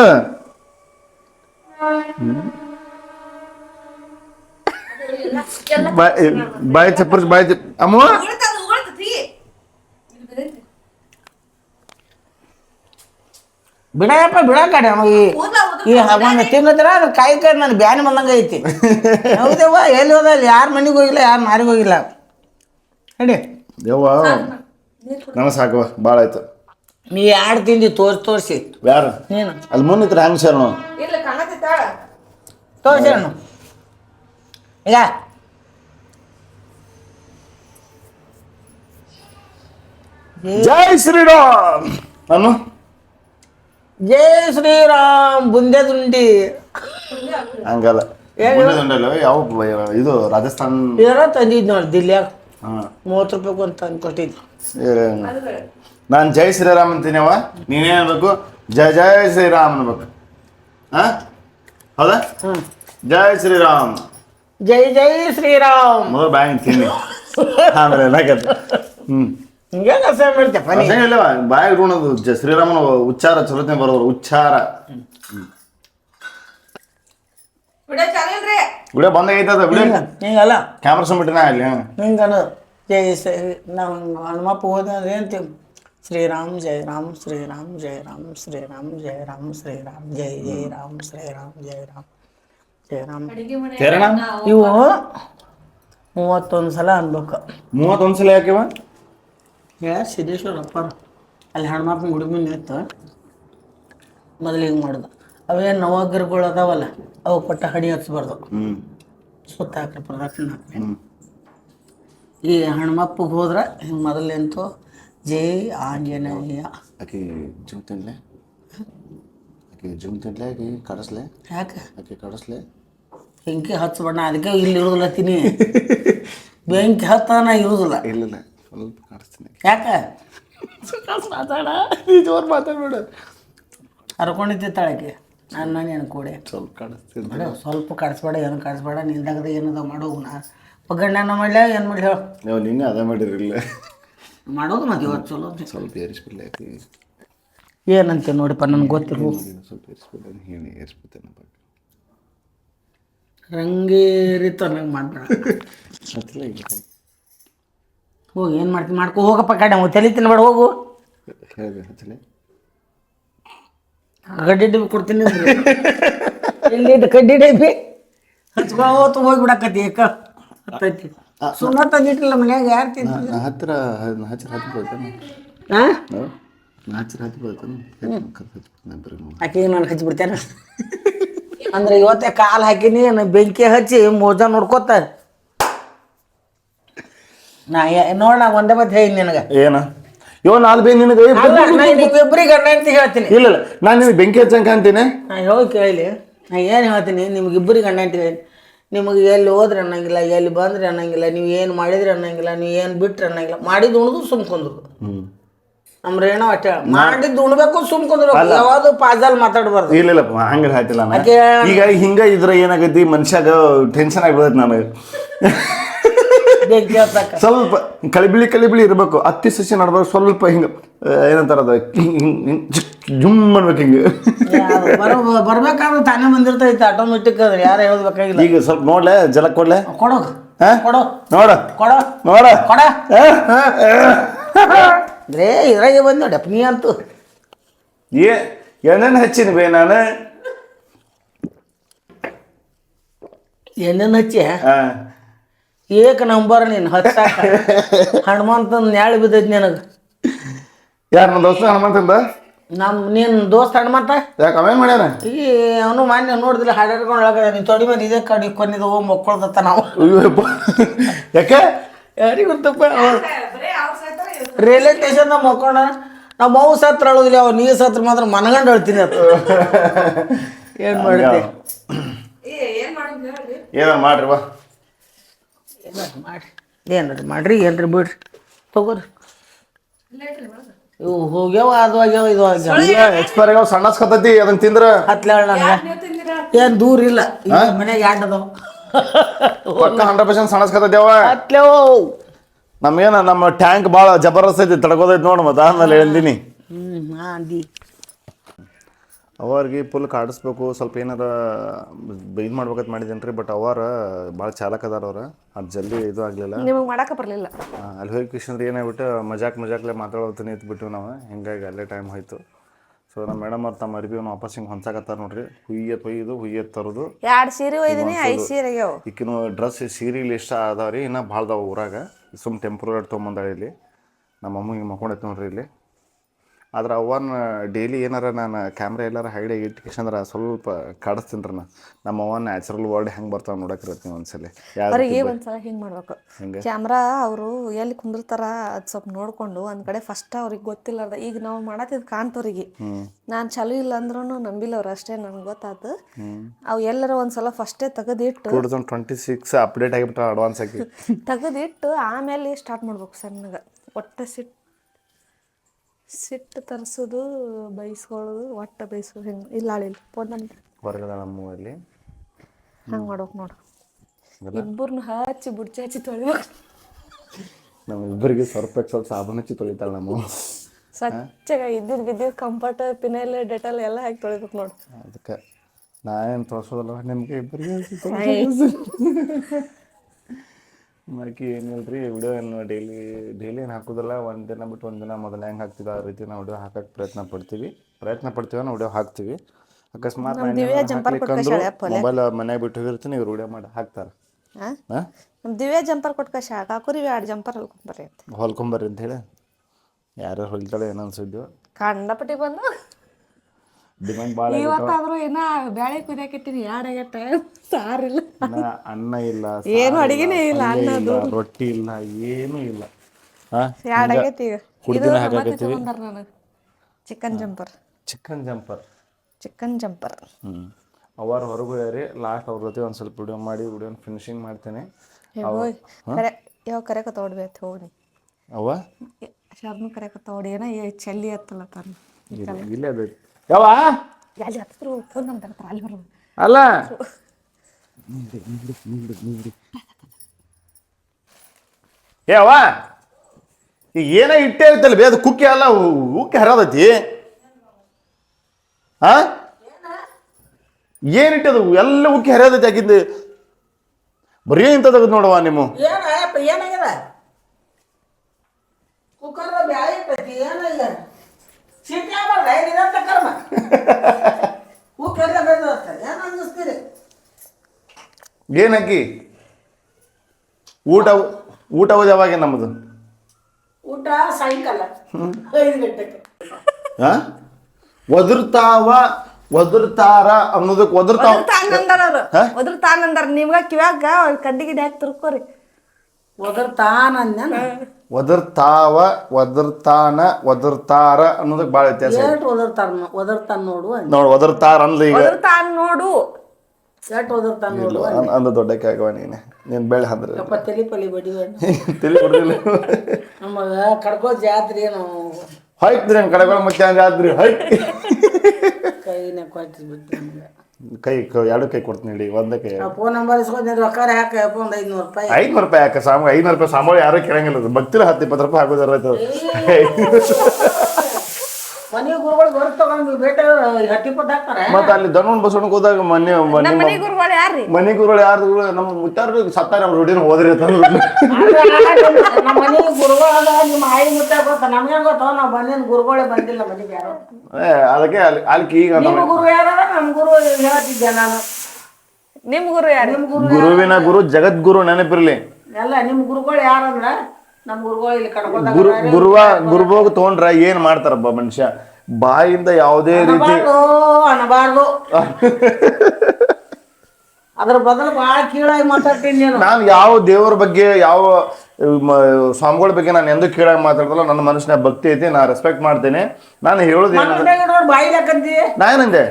ಬಾಯ್ ಬಾಯ್ ಚಪ್ಪರ್ಸ್ ಬಾಯ್ ಚಪ್ ಅಮ್ಮ ಬಿಡಯಪ್ಪ ಬಿಡ ಕಡೆ ನಮಗೆ. ಕೂದ್ಲ ಉದುರ್ ಈ ಒಂದು ತಿನ್ನದ್ರ ಅದು ಕಾಯಿ ಕಾಯಿ ನನ್ನ ಬ್ಯಾನಿ ಬಂದಂಗ ಐತಿ. ಹೌದವ್ವ ಎಲ್ಲಿ ಹೋದ ಅಲ್ಲಿ ಯಾರ ಮನೆಗೆ ಹೋಗಿಲ್ಲ ಯಾರ ಮಾರಿಗೆ ಹೋಗಿಲ್ಲ? ಹೇಳಿ ಯವ್ವ ನನಗೆ ಸಾಕವ ಭಾಳ ಆಯ್ತು. ನೀ ಯಾರು ತಿಂದಿ ತೋರ್ಸಿ ತೋರಿಸಿ. ಯಾರು ನೀನು. ಅಲ್ಲಿ ಮುಂದಿತ್ರ ಹಂಗೆ ಸರ್ ನಾವು ಇಲ್ಲ ಕಾಣತಿತ್ತಾಳ ತೋರಿಸಿ ಅಣ್ಣ ಈಗ. ಜೈ ಶ್ರೀರಾಮ್. ಅನ್ನು ಜೈ ಶ್ರೀರಾಮ್ ಬುಂದೆದುಂಡಿ ಹಂಗಲ್ಲ? ಮುಂದೆ ಯಾವ ಇದು ರಾಜಸ್ಥಾನ್? ಏನೋ ತಂದಿದ್ ನೋಡಿ ದಿಲ್ಲಿಯಾಗ ಹಾಂ. ಮೂವತ್ತು ರೂಪಾಯಿ ಅಂತ ತಂದು ಕೊಟ್ಟಿದ್ದು ನಾನು ಜೈ ಶ್ರೀರಾಮ್ ಅಂತೀನವ ನೀನೇ ಅನ್ಬೇಕು ಜಯ ಜಯ ಶ್ರೀರಾಮ್ ಅನ್ಬೇಕು. ಹಾ? ಹೌದಾ? ಹ್ಞೂ ಜೈ ಶ್ರೀರಾಮ್. ಜೈ ಜೈ ಶ್ರೀರಾಮ್. ಮೊದಲು ಬಾಯ್ ತಿನ್ನಿ. ಆಮೇಲೆ ಏನಾಗತ್ತೆ? ಹ್ಮ್ ಹಿಂಗೆ ಕಸ ಮಾಡ್ತಪ್ಪ ನೀ ಅದೇನಿಲ್ಲವ ಬಾಯಿ ಋಣದು ಜ ಶ್ರೀರಾಮನ ಉಚ್ಚಾರ ಚಲೋತ್ನೆ ಬರೋದು ಉಚ್ಚಾರ. ವಿಡಿಯೋ ಚಾನಲ್ ರೀ ವಿಡಿಯೋ ಬಂದ್ ಆಗೈತದ ವಿಡಿಯೋ ಹಿಂಗ ಹಿಂಗಲ್ಲ. ಕ್ಯಾಮ್ರಾ ಸುಮ್ಬಿಟ್ಟಿನ ಅಲ್ಲಿ ಹಿಂಗನ ಜೈ ಶ್ರೀ ನಾವು ಹನುಮಪ್ಪ ಹೋದ್ರೆ ಅಂತೀವಿ? ಶ್ರೀರಾಮ್ ಜೈ ರಾಮ್ ಶ್ರೀರಾಮ್ ಜೈ ರಾಮ್ ಶ್ರೀರಾಮ್ ಜೈ ರಾಮ್ ಶ್ರೀರಾಮ್ ಜೈ ಜೈ ರಾಮ್ ಶ್ರೀರಾಮ್ ಜೈ ರಾಮ್ ಜೈ ರಾಮ್. ಕೇರಳ ಇವು ಮೂವತ್ತೊಂದು ಸಲ ಅನ್ಬೇಕು. ಮೂವತ್ತೊಂದು ಸಲ ಯಾಕೆವ? ಯಾ ಸಿದ್ದೇಶ್ವರಪ್ಪ ಅಲ್ಲಿ ಹನುಮಪ್ಪನ ಗುಡಿ ಮುಂದೆ ನಿಂತು ಮೊದಲು ಹಿಂಗೆ ಮಾಡೋದು. ಅವೇನು ನವಗ್ರಹಗಳು ಅದಾವಲ್ಲ ಅವು ಕೊಟ್ಟ ಹಡಿ ಹಚ್ಬಾರ್ದು. ಸುತ್ತ ಹಾಕ್ರಿ ಪ್ರದಕ್ಷಿಣ ಹಾಕ್ರಿ ಈ ಹನುಮಪ್ಪಗೆ ಹೋದ್ರೆ ಹಿಂಗೆ ಮೊದಲು ನಿಂತು ಜೈ ಆಂಜನೇಯ. ಆಕೆ ಜಿಮ್ ತಿನ್ಲೆ ಆಕೆ ಜಿಮ್ ತಿನ್ಲೆ ಆಕೆ ಕಡಸ್ಲೆ? ಯಾಕೆ? ಆಕೆ ಕಡಸ್ಲೆ? ಬೆಂಕಿ ಹಚ್ಚಬೇಡ ಅದಕ್ಕೆ ಇಲ್ಲಿ ಇರೋದಿಲ್ಲ ತಿನಿ. ಬೆಂಕಿ ಹತ್ತಾನ ಇರೋದಿಲ್ಲ. ಇಲ್ಲ. ಸ್ವಲ್ಪ ಕಾಡಿಸ್ತೀನಿ ಯಾಕೆ? ಮಾತಾಡ. ಜೋರು ಮಾತಾಡ್ಬೇಡ. ಹರ್ಕೊಂಡಿದ್ದೆ ತಳಕ್ಕೆ ನಾನು ನಾನು ಏನು ಕೂಡೆ? ಸ್ವಲ್ಪ ಕಾಣಿಸ್ತೀನಿ. ಬೇಡ ಸ್ವಲ್ಪ ಕಾಡಿಸ್ಬೇಡ ಏನು ಕಾಡಿಸ್ಬೇಡ ನಿಂದಾಗದ ಏನದ ಮಾಡೋ ನಾ. ಪಗಣ್ಣನ ಮಾಡ್ಲ ಏನು ಮಾಡಿ ಹೇಳು. ನೀವು ನಿನ್ನೆ ಅದೇ ಮಾಡಿರಲಿಲ್ಲ. ಮಾಡೋದು ಮತ್ತೆ ಇವತ್ತು ಚಲೋ. ಸ್ವಲ್ಪ ಏರಿಸ್ಬಿಡ್ಲಿ ಏನಂತೆ ನೋಡಿಪ್ಪ ನನಗೆ ಗೊತ್ತಿರು ಸ್ವಲ್ಪ ಏರಿಸ್ಬಿಡ್ಲಿ ಹೇಳಿ ಏರಿಸ್ಬಿಡ್ತೇನೆ ರಂಗೇರಿತ ನಂಗೆ ಮಾಡ್ಬೇಡ. ಹೋಗಿ ಏನು ಮಾಡ್ತೀನಿ ಮಾಡ್ಕೊ ಹೋಗಪ್ಪ ಕಡೆ ತಲೆ ತಿನ್ಬೇಡ ಹೋಗು. ಕಡ್ಡಿ ಡಬ್ಬಿ ಕೊಡ್ತೀನಿ ಕಡ್ಡಿ ಡಬ್ಬಿ ಹಚ್ಕೋತ ಹೋಗ್ಬಿಡಕತ್ತಿ ಏಕ ಹತ್ತೈತಿ. ಸುಮ್ಮನೆ ತಂದಿಟ್ಟಿಲ್ಲ ಮನ್ಯಾಗ ಯಾರು ತಿಂತ ಹತ್ತಿರ ಹಚ್ಚಿರ ಹತ್ತಿ ಬೀಳ್ತಾನೆ. ಹಾಂ? ನಾ ಹತ್ತಿರ ಹತ್ತಿ ಬೀಳ್ತಾನೆ. ಹತ್ತಿ ಬರೀ ಆಕೆಗೆ ನಾನು ಹಚ್ಚಿಬಿಡ್ತೇನೆ ಅಂದ್ರೆ ಇವತ್ತೇ ಕಾಲು ಹಾಕಿನಿ ನಾನು ಬೆಂಕಿ ಹಚ್ಚಿ ಮೋಜ ನೋಡ್ಕೋತ? ನಾ ನೋಡ ಒಂದೇ ಮತ್ತೆ ಹೇಳಿ ನಿನಗೆ. ಏನ? ಯೋ ನಾಲ್ ಬೇ ನಿನಗೆ ಇಬ್ಬರಿಗೆ ಗಂಡ ಅಂತ ಹೇಳ್ತೀನಿ. ಇಲ್ಲ ಇಲ್ಲ. ನಾನು ನಿನಗೆ ಬೆಂಕಿ ಹಚ್ಚಂಕ ಅಂತೀನಿ ನಾ ಹೇಳಿ ಕೇಳಿ ನಾ ಏನು ಹೇಳ್ತೀನಿ? ನಿಮ್ಗೆ ಇಬ್ಬರಿಗೆ ಗಂಡ ಅಂತ ಹೇಳಿ ನಿಮಗೆ ಎಲ್ಲಿ ಹೋದ್ರೆ ಅನ್ನಂಗಿಲ್ಲ ಎಲ್ಲಿ ಬಂದ್ರೆ ಅನ್ನಂಗಿಲ್ಲ ನೀವು ಏನು ಮಾಡಿದ್ರೆ ಅನ್ನಂಗಿಲ್ಲ ನೀವು ಏನು ಬಿಟ್ರೆ ಅನ್ನಂಗಿಲ್ಲ. ಮಾಡಿದ್ದು ಉಣ್ದು ಸುಮ್ಕೊಂಡ್ರು ನಮ್ಮ ಏನೋ ಅಷ್ಟೇ ಮಾಡಿದ್ದು ಉಣ್ಬೇಕು ಸುಮ್ಕೊಂಡ್ರು ಯಾವ್ದು ಪಾಜಲ್ ಮಾತಾಡ್ಬಾರ್ದು. ಇಲ್ಲ ಇಲ್ಲ ಹಂಗ ಹಾಕಿಲ್ಲ ಈಗ ಹಿಂಗ ಇದ್ರ ಏನಾಗೈತಿ ಮನುಷ್ಯಾಗ ಟೆನ್ಷನ್ ಆಗ್ಬಿಡತ್ ನನಗೆ. ಸ್ವಲ್ಪ ಕಳಿಬಿಳಿ ಕಳಿಬಿಳಿ ಇರಬೇಕು. ಅತ್ತಿ ಸಸಿ ನಡ್ಬೇಕು ಸ್ವಲ್ಪ ಹಿಂಗ ಏನಂತಾರದು ಏನಂತಾರ ಅದು ಜುಮ್ ಮಾಡ್ಬೇಕು ಹಿಂಗ. ಬರ್ಬೇಕಾದ್ರೆ ತಾನೇ ಬಂದಿರ್ತೈತೆ ಆಟೋಮೆಟಿಕ್ ಅದ್ರ ಯಾರು ಹೇಳ್ಬೇಕಾಗಿಲ್ಲ. ಈಗ ಸ್ವಲ್ಪ ನೋಡ್ಲೆ ಜಲ ಕೊಡ್ಲೆ? ಕೊಡೋ ಹಾ? ಕೊಡು. ನೋಡ. ಕೊಡು. ನೋಡ. ಕೊಡ. ಆ? ರೇ ಇದ್ರಾಗೆ ಬಂದ್ ನೋಡಪ್ಪ ನೀ ಅಂತೂ. ಏ ಏನೇನು ಹಚ್ಚಿನಿ ಬೇ ನಾನು. ಏನೇನು ಹಚ್ಚಿ ಆ, ಏಕ ನಂಬರ್ ನೀನು ಹತ್ತಾಕ. ಹನುಮಂತನ ನ್ಯಾಳ ಬಿದ್ದೈತಿ ನಿನಗೆ. ಯಾರು ನನ್ನ ದೋಸ್ತ ಹನುಮಂತಂದ? ನಮ್ಮ ನಿನ್ನ ದೋಸ್ತ ಹನುಮಂತ? ಯಾಕೆ ಅವೇನ್ ಮಾಡ್ಯಾನ? ಈ ಅವನು ಮಾನ್ಯ ನೋಡಿದಿಲ್ಲ ಹಾಡಾಡ್ಕೊಂಡು ಒಳಗಡೆ ನೀನು ತೊಡಿ ಮೇಲೆ ಇದೇ ಕಡಿ ಕೊನಿದ ಹೋಗಿ ಮಕ್ಕಳ್ದತ್ತ ನಾವು. ಅಯ್ಯಪ್ಪ. ಯಾಕೆ? ಯಾರಿಗೆ ಗೊತ್ತಪ್ಪ? ರೈಲ್ವೆ ಸ್ಟೇಷನ್ ಮಕ್ಕೊಂಡ ನಮ್ಮ ಮೌ ಸತ್ರ ಅಳೋದಿಲ್ಲ ಅವ ನೀ ಸತ್ರ ಮಾತ್ರ ಮನಗಂಡು ಅಳ್ತೀನಿ ಅಂತ. ಏನು ಮಾಡಿದೆ ಏ ಏನ್ ಮಾಡೋದು ಹೇಳ್ರಿ? ಏನಾರ ಮಾಡ್ರಿ ಬಾ. ಏನಾರು ಮಾಡಿ ಏನ್ರಿ ಮಾಡ್ರಿ ಏನ್ರಿ ಬಿಡ್ರಿ. ತಗೋರಿ. ಇವು ಹೋಗ್ಯಾವ ಅದು ಆಗ್ಯಾವ ಇದು ಆಗ್ಯಾವ. ಎಕ್ಸ್ಪೈರ್ ಆಗ್ಯಾವ ಸಣ್ಣ ಸ್ಕತೈತಿ ಅದನ್ನ ತಿಂದ್ರ? ಹತ್ಲೇಳ ನನಗೆ. ಏನು ದೂರ ಇಲ್ಲ. ಮನ್ಯಾಗ ಎರಡು ಅದಾವ? ಪಕ್ಕ ಹಂಡ್ರೆಡ್ ಪರ್ಸೆಂಟ್ ಸಣ್ಣ ಸ್ಕತೈತಿ ಅವ. ಹತ್ಲೇವು. ನಮ್ಗೇನ ನಮ್ಮ ಟ್ಯಾಂಕ್ ಭಾಳ ಜಬರ್ದಸ್ತ್ ಐತಿ ತಡ್ಕೋದೈತಿ ನೋಡು ಮತ್ತೆ ಆಮೇಲೆ ಹೇಳ್ತೀನಿ ಹ್ಞೂ ಹಾಂದಿ ಅವ್ರಿಗೆ ಫುಲ್ ಕಾಡಿಸ್ಬೇಕು ಸ್ವಲ್ಪ ಏನಾರ ಇದು ಮಾಡ್ಬೇಕಂತ ಮಾಡಿದ್ದೇನೆ ರೀ ಬಟ್ ಅವರ ಭಾಳ ಚಾಲಕ ಅದಾರ ಅವ್ರ. ಅದು ಜಲ್ದಿ ಇದು ಆಗಲಿಲ್ಲ. ನಿಮಗೆ ಮಾಡಕ್ಕೆ ಬರಲಿಲ್ಲ? ಅಲ್ಲಿ ಹೋಗಿ ಕೃಷ್ಣ ಏನಾಗ್ಬಿಟ್ಟು ಮಜಾಕ್ ಮಜಾಕ್ಲೆ ಮಾತಾಡೋತನ ಇತ್ತು ಬಿಟ್ಟು ನಾವು. ಹಿಂಗಾಗಿ ಅಲ್ಲೇ ಟೈಮ್ ಹೋಯ್ತು. ಸೊ ನಮ್ಮ ಮೇಡಮ್ ಅವ್ರು ತಮ್ಮ ಅರ್ಬಿ ವಾಪಸ್ ಹಿಂಗೆ ಹೊಂಚಾಕತ್ತಾರ ನೋಡ್ರಿ. ಹುಯ್ಯತ್ ಒಯ್ದು ಹುಯ್ಯತ್ ತರೋದು. ಎರಡು ಸೀರೆ ಒಯ್ದಿನಿ ಐದು ಸೀರೆ. ಈಕಿನ ಡ್ರೆಸ್ ಇಲ್ಲಿ ಇಷ್ಟ ಅದಾವ ರೀ ಇನ್ನೂ ಭಾಳ ಅದಾವ ಊರಾಗ. ಸುಮ್ ಟೆಂಪ್ರರಿ ತೊಗೊಂಬಂದಾಳೆ ಇಲ್ಲಿ. ನಮ್ಮ ಅಮ್ಮ ಹಿಂಗೆ ಮಕ್ಕೊಂಡೈತೆ ನೋಡ್ರಿ ಇಲ್ಲಿ. ಆದ್ರೆ ಅವನ್ ಡೈಲಿ ಏನಾರ ನಾನು ಕ್ಯಾಮ್ರಾ ಎಲ್ಲಾರ ಹೈಡ್ ಇಟ್ಕೇಶಂದ್ರೆ ಸ್ವಲ್ಪ ಕಾಡಿಸ್ತೀನಿ ರೀ ನಾ. ನಮ್ಮ ಅವನ್ ನ್ಯಾಚುರಲ್ ವರ್ಲ್ಡ್ ಹೆಂಗೆ ಬರ್ತಾವ ಇರ್ತೀನಿ ಒಂದ್ಸಲಿ. ಅವ್ರಿಗೆ ಒಂದ್ಸಲ ಹಿಂಗೆ ಮಾಡ್ಬೇಕು. ಕ್ಯಾಮ್ರಾ ಅವರು ಎಲ್ಲಿ ಕುಂದಿರ್ತಾರ ಅದು ಸ್ವಲ್ಪ ನೋಡ್ಕೊಂಡು ಒಂದ್ ಕಡೆ ಫಸ್ಟ್ ಅವ್ರಿಗೆ ಗೊತ್ತಿಲ್ಲಾರ್ದ. ಈಗ ನಾವು ಮಾಡತ್ತಿದ್ ಕಾಣ್ತವ್ರಿಗೆ. ನಾನು ಚಲೋ ಇಲ್ಲ ಅಂದ್ರೂ ನಂಬಿಲ್ಲ ಅವ್ರು ಅಷ್ಟೇ ನನ್ಗೆ ಗೊತ್ತಾತು. ಅವು ಎಲ್ಲರ ಒಂದ್ಸಲ ಫಸ್ಟೇ ತೆಗೆದಿಟ್ಟು two thousand twenty six update ಆಗಿಬಿಟ್ಟು ಅಡ್ವಾನ್ಸ್ ಆಗಿ. ತೆಗೆದಿಟ್ಟು ಆಮೇಲೆ ಸ್ಟಾರ್ಟ್ ಮಾಡ್ಬೇಕು ಸಣ್ಣಗೆ. ಒಟ್ಟ ಸಿಟ್ಟು ಸಿಟ್ಟು ತರಿಸೋದು ಬೈಸ್ಕೊಳ್ಳೋದು ಒಟ್ಟು ಬೈಸೋದು ಹಿಂಗೆ ಇಲ್ಲ ಆಳಿಲ್ಲ ಫೋನ್ ನಮ್ಮವ್ವ ಅಲ್ಲಿ. ಹಂಗೆ ಮಾಡ್ಬೇಕು ನೋಡು. ಇಬ್ಬರನ್ನ ಹಚ್ಚಿ ಬುಡ್ಚಿ ಹಚ್ಚಿ ತೊಳಿಬೇಕು. ನಮ್ಮ ಇಬ್ಬರಿಗೆ ಸ್ವಲ್ಪ ಸ್ವಲ್ಪ ಸಾಬೂನು ಹಚ್ಚಿ ತೊಳಿತಾಳೆ ನಮ್ಮ ಸ್ವಚ್ಛಗ ಇದ್ದಿದ್ದು ಬಿದ್ದಿದ್ದು ಕಂಫರ್ಟ್ ಪಿನೆಲ್ ಡೆಟಲ್ ಎಲ್ಲ ಹಾಕಿ ತೊಳಿಬೇಕು ನೋಡು. ಅದಕ್ಕೆ ನಾ ಏನು ತೋರಿಸೋದಲ್ಲ ನಿಮಗೆ ಇಬ್ಬರಿಗೆ ಬಾಕಿ ಏನಿಲ್ರಿ ವಿಡಿಯೋ ಏನು ಡೈಲಿ ಡೈಲಿ ಏನು ಹಾಕೋದಿಲ್ಲ. ಒಂದು ದಿನ ಬಿಟ್ಟು ಒಂದು ದಿನ ಮೊದಲು ಹೆಂಗೆ ಹಾಕ್ತಿದ್ದ ಆ ರೀತಿ ನಾವು ವಿಡಿಯೋ ಹಾಕಕ್ಕೆ ಪ್ರಯತ್ನ ಪಡ್ತೀವಿ. ಪ್ರಯತ್ನ ಪಡ್ತೀವಿ ನಾವು ವಿಡಿಯೋ ಹಾಕ್ತೀವಿ. ಅಕಸ್ಮಾತ್ ಮೊಬೈಲ್ ಮನ್ಯಾಗ ಬಿಟ್ಟು ಹೋಗಿರ್ತೀನಿ ಇವ್ರು ವಿಡಿಯೋ ಮಾಡಿ ಹಾಕ್ತಾರೆ. ದಿವ್ಯಾ ಹಾಂ ನಮ್ಮ ದಿವ್ಯ ಜಂಪರ್ ಕೊಟ್ಕ ಶಾಕ್ ಹಾಕೋರಿ ಎರಡು ಜಂಪರ್ ಹೊಲ್ಕೊಂಬರ್ರಿ ಅಂತ. ಹೊಲ್ಕೊಂಬರ್ರಿ ಅಂತ ಹೇಳಿ. ಯಾರು ಹೊಲ್ತಾಳೆ ಏನೋ ಅನ್ಸಿದ್ವು ಕಂಡಪಟ್ಟಿ ಬಂದು. ಡಿಮ್ಯಾಂಡ್ ಭಾಳ ಇವತ್ತಾದ್ರೂ ಏನ ಬ್ಯಾಳೆ ಕುದಿಯಾಕಿಟ್ಟಿನಿ ಎರಡು ಆಗೈತೆ ಸಾರಿಲ್ಲ. ಅನ್ನ ಇಲ್ಲ ಏನು ಅಡಿಗೆನೇ ಇಲ್ಲ, ಅನ್ನದು. ರೊಟ್ಟಿ ಇಲ್ಲ ಏನೂ ಇಲ್ಲ. ಆಗೈತಿ ಈಗ? ಹಾಕಾಕತ್ತೀವಿ chicken jumper. Chicken jumper. Chicken jumper. ಹ್ಞೂ ಅವರ್ ಹೊರಗೆ ರೀ ಲಾಸ್ಟ್ ಅವ್ರ ಜೊತೆ ಒಂದು ಸ್ವಲ್ಪ ವಿಡಿಯೋ ಮಾಡಿ ವಿಡಿಯೋ ಫಿನಿಶಿಂಗ್ ಮಾಡ್ತೇನೆ. ಯಾವ ಕರೆಕ ತೊಗೊಡ್ಬೇಕು ಹೋಗಿ ಅವ ಶರ್ನು ಕರೆಕ ನೋಡಿ ಏನೋ ಚಳಿ ಚಲ್ಲಿ ಹತ್ತಲ್ಲ ತಾನು. ಇಲ್ಲೇ ಅದು. ಯಾವ? ಅಲ್ಲಿ ಹತ್ತಿರ ಫೋನ್ ನಂತರ ಅಲ್ಲಿ ಬರೋದು ಅಲ್ಲ. ಯಾವ? ಈಗ ಏನೋ ಇಟ್ಟೇ ಐತಲ್ಲ ಬೇ ಅದು ಕುಕ್ಕಿ ಅಲ್ಲ ಉಕ್ಕಿ ಹರಿದೈತಿ. ಹಾ ಏನಿಟ್ಟದು ಎಲ್ಲ ಉಕ್ಕಿ ಹರಿಯೋದೈತಿ ಆಗಿದ್ದು ಬರೀ ಇಂಥ ತೆಗೆದು ನೋಡವ ನಿಮ್ಮ ಏನಾಗ್ಯದ ಕುಕ್ಕರ್ ಬ್ಯಾಳಿ ಇಟ್ಟೈತಿ ಸೀಟಿ ಆಗಲ್ಲ ಏನಿದಂತ ಕರ್ಮ. ಕುಕ್ಕರ್ದ ಬೇಡ ಏನು ಅನ್ನಿಸ್ತೀರಿ? ಏನಕ್ಕಿ? ಊಟ ಊಟ ಹೋದ ಯಾವಾಗ ನಮ್ಮದು? ಊಟ ಸಾಯಂಕಾಲ. ಐದು ಗಂಟೆಗೆ. ಹಾ? ಒದರ್ತಾವ ಒದರ್ತಾರ ಅನ್ನೋದಕ್ಕೆ ಒದರ್ತಾವ ತಾನಂದಾರ ಅವ್ರು ಹಾ? ಒದ್ರ ತಾನಂದಾರ ನಿಮ್ಗ ಕಿವ್ಯಾಗ ಕಡ್ಡಿ ಗಿಡ ಹಾಕಿ ತಿರ್ಕೋರಿ. ಒದರ್ತಾನಂದ ಒದರ್ತಾವ ಒದರ್ತಾನ ಒದರ್ತಾರ ಅನ್ನೋದಕ್ಕೆ ಭಾಳ ವ್ಯತ್ಯಾಸ ಐತಿ. ಏಟ್ ಒದರ್ತಾರ ಒದರ್ತಾನ ನೋಡು ನೋಡು ನೋಡ್ ಒದರ್ತಾರ ಅಂದ್ಲ ಈಗ. ತಾನ್ ನೋಡು. ಒದರ್ತಾನ ನೋಡು ಅನ್- ಅಂದ ದೊಡ್ಡ ಆಗವ ನೀನೆ. ನೀನ್ ಬೆಳೆ ಅಂದ್ರೆ ಅಪ್ಪ ತಲಿ ಪಲಿ ಬಡಿವ ತಿಳಿ ನಮಗ ಕಡ್ಕೋ ಜಾತ್ರೆ ನಾವು. ಹೊಯ್ತ್ರಿ ನಮ್ ಕಡೆಗಳು ಜಾತ್ರಿ ಕೈನ ಕೊಟ್ಟು ಬಿಟ್ಟು ನಮ್ಗೆ. ಕೈ ಕ- ಎರಡು ಕೈ ಕೊಡ್ತೀನಿ ಹೇಳಿ ಒಂದೇ ಕೈ. ಫೋನ್ ನಂಬರ್ ಇಸ್ಕೊಂಡ್ ರೊಕ್ಕ ಹಾಕ ಒಂದು ಐದ್ನೂರು ರೂಪಾಯಿ. ಐದ್ನೂರು ರೂಪಾಯಿ ಯಾಕೆ ಸಾಮ ಐನೂರು ರೂಪಾಯಿ ಸಾಮಾನು ಯಾರು ಕೇಳಂಗಿಲ್ಲ. ಅದು ಭಕ್ತಿರ ಹತ್ತು ಇಪ್ಪತ್ತು ರೂಪಾಯಿ ಹಾಕೋದಾರ ಮನೆ ಗುರುಗಳು ಹೊರ ತಗೊಂಡು ಬೇಟ ಹಟ್ಟಿ ಪಟ್ಟು ಹಾಕ್ತಾರೆ. ಮತ್ತೆ ಅಲ್ಲಿ ಧನುನ್ ಬಸವಣ್ಣಗೆ ಹೋದಾಗ ಮೊನ್ನೆ ಮೊನ್ನೆ ನಮ್ಮ ಮನೆ ಗುರುಗಳು ಯಾರ್ರಿ? ಮನೆ ಗುರುಗಳು ಯಾರ್ದು? ನಮ್ಮ ಮುತ್ತಾರು ಸತ್ತಾರ ನಮ್ಮ ರೂಢಿನ ಹೋದ್ರಿ ಅಂತ ನಮ್ಮ ಮನೆ ಗುರುಗಳು ಅದ ನಿಮ್ಮ ಆಯಿ ಮುತ್ತ ಗೊತ್ತ ನಮ್ಗೆ ಗೊತ್ತ ನಾವು ಬಂದಿನ ಗುರುಗಳೇ ಬಂದಿಲ್ಲ ಮನೆಗೆ ಯಾರು. ಏ, ಅದಕ್ಕೆ ಅಲ್ಲಿ ಅಲ್ಲಿ ಈಗ ನಿಮ್ಮ ಗುರು ಯಾರ ನಮ್ಮ ಗುರು ಹೇಳ್ತಿದ್ದೆ ನಾನು. ನಿಮ್ ಗುರು ಯಾರು? ನಿಮ್ಮ ಗುರು ಗುರುವಿನ ಗುರು ಜಗದ್ಗುರು ನೆನಪಿರ್ಲಿ. ಎಲ್ಲ ನಿಮ್ಮ ಗುರುಗಳು ಯಾರಂದ್ರ ಗುರು ಗುರುವ ಗುರುಭೋಗ ತಗೊಂಡ್ರ ಏನ್ ಮಾಡ್ತಾರಪ್ಪ ಮನುಷ್ಯ? ಬಾಯಿಂದ ಯಾವುದೇ ರೀತಿ ಅನ್ನಬಾರ್ದು ಅದ್ರ ಬದಲು ಬಹಳ ಕೀಳಾಗಿ ಮಾತಾಡ್ತೀನಿ ನೀನು. ನಾನು ಯಾವ ದೇವರ ಬಗ್ಗೆ ಯಾವ ಸ್ವಾಮಿಗಳ ಬಗ್ಗೆ ನಾನು ಎಂದೂ ಕೀಳಾಗಿ ಮಾತಾಡ್ತಲ್ಲ. ನನ್ನ ಮನಸ್ಸಿನ ಭಕ್ತಿ ಐತಿ ನಾನು ರೆಸ್ಪೆಕ್ಟ್ ಮಾಡ್ತೇನೆ. ನಾನು ಹೇಳೋದು ಏನಂದ್ರೆ ಮಕ್ಕಳಿಗೆ ನಾ ಬಾಯಿ ನಾನೇನಂದೆ?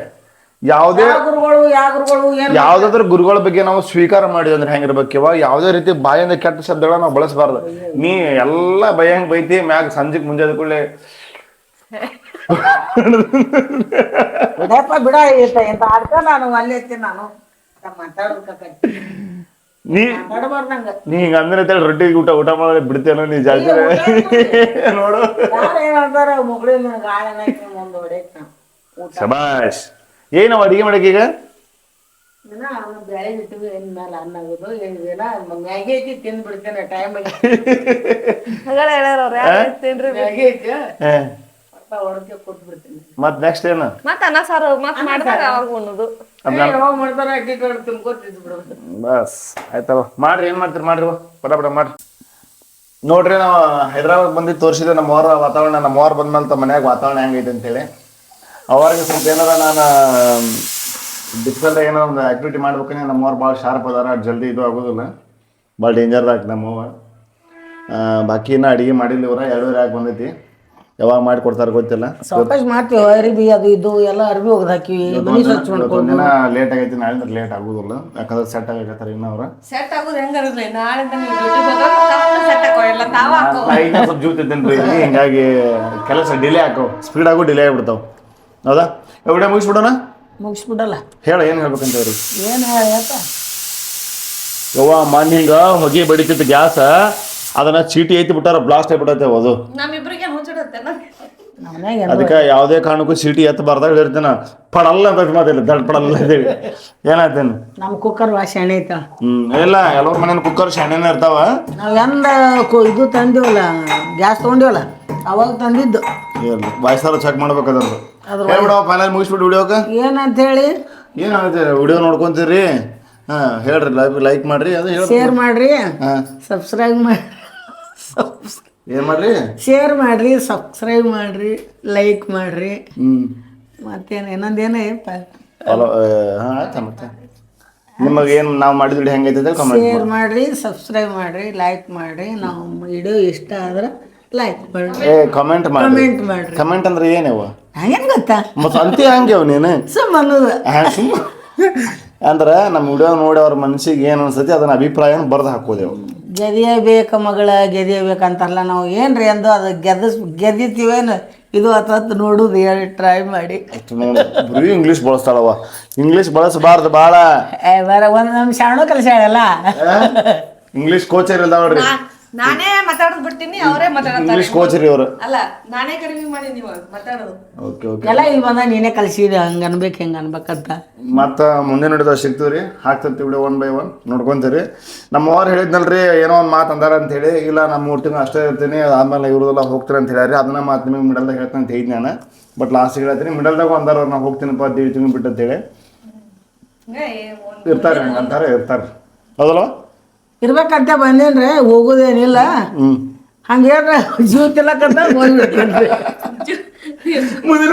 ಯಾವುದೇ ಗುರುಗಳು ಯಾವ ಗುರುಗಳು ಏನ್ ಯಾವ್ದಾದ್ರು ಗುರುಗಳ ಬಗ್ಗೆ ನಾವು ಸ್ವೀಕಾರ ಮಾಡಿದ್ವಿ ಅಂದ್ರೆ ಹೆಂಗಿರ್ಬೇಕು ಇವಾಗ ಯಾವುದೇ ರೀತಿ ಬಾಯಿಂದ ಕೆಟ್ಟ ಶಬ್ದಗಳನ್ನ ನಾವು ಬಳಸಬಾರ್ದು. ನೀ ಎಲ್ಲ ಹೆಂಗ್ ಬೈತಿ? ಮ್ಯಾಗ ಸಂಜೆಗ್ ಮುಂಜಾನೆ ಕೂಡಲೇ ಬಿಡಪ್ಪ ಬಿಡ ಇಷ್ಟ ನಾನು ಅಲ್ಲೇ ಇರ್ತೀನಿ ನಾನು. ನಮ್ಮ ಮಾತಾಡೋದಕ್ಕೆ ನೀ ಮಾತಾಡಬಾರ್ದಂಗ. ನೀ ಹಿಂಗ ಅಂದ್ರೆ ರೊಟ್ಟಿ ಊಟ ಊಟ ಮಾಡಿ ಬಿಡ್ತೇನೋ ನೀ ಜಾಸ್ತಿ? ನೋಡು. ಏನಂತಾರ ಗಾಳಿನ ನಾ ನಾವು ಅಡಿಗೆ ಮಾಡಕ್ ಈಗ? ಏನ್ ಏನ್ ಮತ್ ನೆಕ್ಸ್ಟ್ ಏನ ಮತ್ತ ಅನ್ನ ಸಾರು ಮತ್ ಮಾಡಿದಾಗ ಅವಾಗ ಉಣ್ಣುದು? ಯಾವಾಗ ಮಾಡ್ತಾರ ಬಸ್ ಆಯ್ತವ. ಮಾಡ್ರಿ ಏನ್ ಮಾಡ್ತೀರಿ? ಮಾಡ್ರಿ. ಪಟ ಪಟ ಮಾಡ್ರಿ. ನೋಡ್ರಿ ನಾವ್ ಹೈದ್ರಾಬಾದ್ ಬಂದು ತೋರಿಸಿದ್ರೆ ನಮ್ಮ ವಾತಾವರಣ ನಮ್ಮ ಅವ್ರ ಬಂದ್ಮೇಲೆ ತಮ್ಮ ಮನ್ಯಾಗ ವಾತಾವರಣ ಹೆಂಗೈತೆ ಅಂತೇಳಿ. ಅವಾರಿಗೆ ಸ್ವಲ್ಪ ಏನಾರ ನಾನು ಡಿಜಿಟಲ್ ಏನೋ ಒಂದು ಆಕ್ಟಿವಿಟಿ ಮಾಡ್ಬೇಕಂದ್ರೆ ನಮ್ಮವ್ರು ಭಾಳ ಶಾರ್ಪ್ ಅದಾರ ಜಲ್ದಿ ಇದು ಆಗೋದಿಲ್ಲ. ಭಾಳ ಡೇಂಜರ್ದಾಗ ನಮ್ಮವ್ವ. ಬಾಕಿ ಇನ್ನೂ ಅಡುಗೆ ಮಾಡಿಲ್ಲ ಇವ್ರ ಎರಡೂವರೆ ಆಗಿ ಬಂದೈತಿ. ಯಾವಾಗ ಮಾಡಿ ಕೊಡ್ತಾರ ಗೊತ್ತಿಲ್ಲ. ಸಾವಕಾಶ ಮಾಡ್ತೀವಿ ಅರಿಬಿ ಅದು ಇದು ಎಲ್ಲ ಅರ್ಬಿ ಒಗ್ದು ಹಾಕಿವಿ. ಒಂದಿನ ಸ್ವಚ್ಛ ಮಾಡ್ಕೊಂಡು. ದಿನ ಲೇಟ್ ಆಗೈತಿ ನಾಳೆ ಲೇಟ್ ಆಗೋದಿಲ್ಲ. ಯಾಕಂದ್ರೆ ಸೆಟ್ ಆಗಕತ್ತಾರ ಇನ್ನ ಅವ್ರ. ಸೆಟ್ ಆಗೋದು ನಾಳಿಂದ ನೀವು ಡ್ಯೂಟಿ ಸೆಟ್ ತಾವ ಹಾಕೋ ಈಗ ಸ್ವಲ್ಪ ಜೀವ ತಿಂತೇನೆ ರೀ ಹಿಂಗಾಗಿ ಕೆಲಸ ಡಿಲೇ ಹಾಕೋ. ಸ್ಪೀಡ್ ಆಗು ಡಿಲೇ ಆಗ್ಬಿಡ್ತಾವ. ಹೌದಾ? ವಿಡಿಯೋ ಮುಗಿಸ್ಬಿಡೋಣ? ಮುಗಿಸ್ಬಿಡಲ್ಲ. ಹೇಳ ಏನು ಹೇಳ್ಬೇಕಂತ ಅವ್ರಿಗೆ ಏನು ಹೇಳಪ್ಪ ಯವ್ವ ಮಣ್ಣು ಹಿಂಗ ಹೊಗೆ ಬಡಿತಿತ್ತು ಗ್ಯಾಸ ಅದನ್ನ ಚೀಟಿ ಐತಿ ಬಿಟ್ಟಾರ ಬ್ಲಾಸ್ಟ್ ಆಗಿಬಿಟ್ಟೈತೆ ಅದು. ನಮ್ಮಿಬ್ರಿಗೆ ಅದಕ್ಕೆ ಯಾವುದೇ ಕಾರಣಕ್ಕೂ ಚೀಟಿ ಎತ್ತಬಾರ್ದಾಗ ಹೇಳಿರ್ತೇನೆ ಪಡಲ್ಲ ಅಂತ ಮಾತಿಲ್ಲ ದಡ್ ಪಡಲ್ಲ ಅಂತೇಳಿ ಏನಾಯ್ತೇನು ನಮ್ಮ ಕುಕ್ಕರ್ ವಾಶ್ ಎಣ್ಣೆ ಐತ. ಹ್ಮ್ ಇಲ್ಲ ಎಲ್ಲರ ಮನೇನ ಕುಕ್ಕರ್ ಶಾಣೆನೇ ಇರ್ತಾವ. ನಾವು ಎಂದ ಇದು ತಂದಿವಲ್ಲ ಗ್ಯಾಸ್ ತೊಗೊಂಡಿವಲ್ಲ? ಅವಾಗ ತಂದಿದ್ದು. ಇರ್ಲಿ. ಚೆಕ್ ಮಾಡ್ಬೇಕಾದ್ರೆ ಹೇಳ್ಬಿಡವ ಫೈನಲ್ ಮುಗಿಸ್ಬಿಟ್ಟು ವಿಡಿಯೋಕ್ಕೆ ಏನಂತ ಹೇಳಿ ಏನಾಗುತ್ತೆ ವಿಡಿಯೋ ನೋಡ್ಕೊಂತೀರಿ? ಹಾ ಹೇಳ್ರಿ ಲೈಕ್ ಲೈಕ್ ಮಾಡ್ರಿ ಅದು ಹೇಳಿ ಶೇರ್ ಮಾಡ್ರಿ. ಹಾಂ. ಸಬ್ಸ್ಕ್ರೈಬ್ ಮಾಡಿ ಏನ್ ಮಾಡ್ರಿ? ಶೇರ್ ಮಾಡ್ರಿ ಸಬ್ಸ್ಕ್ರೈಬ್ ಮಾಡ್ರಿ ಲೈಕ್ ಮಾಡ್ರಿ. ಹ್ಮ್. ಮತ್ತೇನು ಇನ್ನೊಂದೇನೇ ಏಪ್ಪ ಫಾಲೋ ಹಾ ಆಯ್ತಾ ಮತ್ತೆ? ನಿಮಗೆ ಏನು ನಾವು ಮಾಡಿದ ವಿಡಿಯೋ ಹೆಂಗೈತೆ ಕಮೆಂಟ್ ಶೇರ್ ಮಾಡ್ರಿ ಸಬ್ಸ್ಕ್ರೈಬ್ ಮಾಡ್ರಿ ಲೈಕ್ ಮಾಡ್ರಿ. ನಾವು ವಿಡಿಯೋ ಇಷ್ಟ ಆದ್ರೆ ಲೈಕ್ ಮಾಡ್ರಿ ಏ ಕಮೆಂಟ್ ಮಾಡಿ ಕಮೆಂಟ್ ಮಾಡ್ರಿ. ಕಮೆಂಟ್ ಅಂದ್ರೆ ಏನವ ಹಂಗೇನು ಗೊತ್ತಾ? ಮತ್ತೆ ಅಂತಿ ಹಂಗೆ ಅವ ನೀನು? ಸುಮ್ಮ ಅನ್ನೋದು. ಅಂದ್ರೆ ನಮ್ಮ ವಿಡಿಯೋ ನೋಡಿ ಅವ್ರ ಮನಸ್ಸಿಗೆ ಏನು ಅನ್ಸತಿ ಅದನ್ನ ಅಭಿಪ್ರಾಯನ ಬರ್ದು ಹಾಕೋದೇವು ಗೆದಿಯಬೇಕು ಮಗಳ ಗೆದಿಯ ಬೇಕಂತಾರಲ್ಲ ನಾವು ಏನ್ರಿ ಅಂದು ಅದು ಗೆದಸ್ ಗೆದ್ದಿತೀವೇನು ಇದು ಹತ್ತತ್ತು ನೋಡುದು ಹೇಳಿ ಟ್ರೈ ಮಾಡಿ. ಬರೀ ಇಂಗ್ಲೀಷ್ ಬಳಸ್ತಾಳವ. ಇಂಗ್ಲೀಷ್ ಬಳಸಬಾರ್ದು ಭಾಳ ಏ ಬರ ಒಂದು ನಮ್ಮ ಶಾಣು ಕಲಿಸ್ಯಾಳಲ್ಲ? ಇಂಗ್ಲೀಷ್ ಕೋಚರ್ ಇಲ್ಲ ನೋಡ್ರಿ? ನಾನೇ ಮಾತಾಡೋದು ಬಿಡ್ತೀನಿ ಅವರೇ ಮಾತಾಡೋದು ಇಂಗ್ಲಿಷ್ ಕೋಚ್ ಕೋಚರ್ ಇವರು ಅಲ್ಲ ನಾನೇ ಕಡಿಮೆ ಮಾಡಿ ನೀವು ಮಾತಾಡೋದು. ಓಕೆ ಓಕೆ ಎಲ್ಲ ಇಲ್ಲಿ ಬಂದ ನೀನೇ ಕಲಿಸಿದೆ ಹಂಗೆ ಅನ್ಬೇಕು ಹೆಂಗೆ ಅನ್ಬೇಕಂತ. ಮತ್ತೆ ಮುಂದೆ ನಡೆದ ಸಿಗ್ತೀವಿ ರೀ ಹಾಕ್ತಿರ್ತೀವಿ ವಿಡಿಯೋ ಒನ್ ಬೈ ಒನ್ ನೋಡ್ಕೊಂತೀರಿ ನಮ್ಮ ಅವ್ರು ಹೇಳಿದ್ನಲ್ರಿ ಏನೋ ಒಂದು ಮಾತು ಅಂದಾರ ಅಂತ ಹೇಳಿ ಇಲ್ಲ ನಮ್ಮ ಮೂರು ತಿಂಗಳು ಅಷ್ಟೇ ಇರ್ತೀನಿ ಆಮೇಲೆ ಇವ್ರದೆಲ್ಲ ಹೋಗ್ತಾರೆ ಅಂತ ಹೇಳ್ಯಾರಿ ಅದನ್ನ ಮಾತು ನಿಮಗೆ ಮಿಡಲ್ದಾಗ ಹೇಳ್ತೀನಿ ಅಂತ ಹೇಳಿದ್ ನಾನು. ಬಟ್ ಲಾಸ್ಟ್ ಹೇಳ್ತೀನಿ ಮಿಡಲ್ದಾಗ ಒಂದಾರ ಅವ್ರು ನಾವು ಹೋಗ್ತೀನಪ್ಪ ದೇವಿ ತಿಂಗಳು ಬಿಟ್ಟು ಅಂತೇಳಿ ಇರ್ತಾರೆ ಅಂತಾರೆ ಇರ್ತಾರೆ. ಹೌದಲ್ವ? ಇರ್ಬೇಕಂತ ಬಂದೇನ್ರಿ ಹೋಗೋದೇನಿಲ್ಲ. ಹಂಗೇನ್ರ ಜೀವ ತಿಲ್ಲಕಂತ ಹೋಗ್ಬಿಡ್ತೀನಿ. ಮುಂದಿನ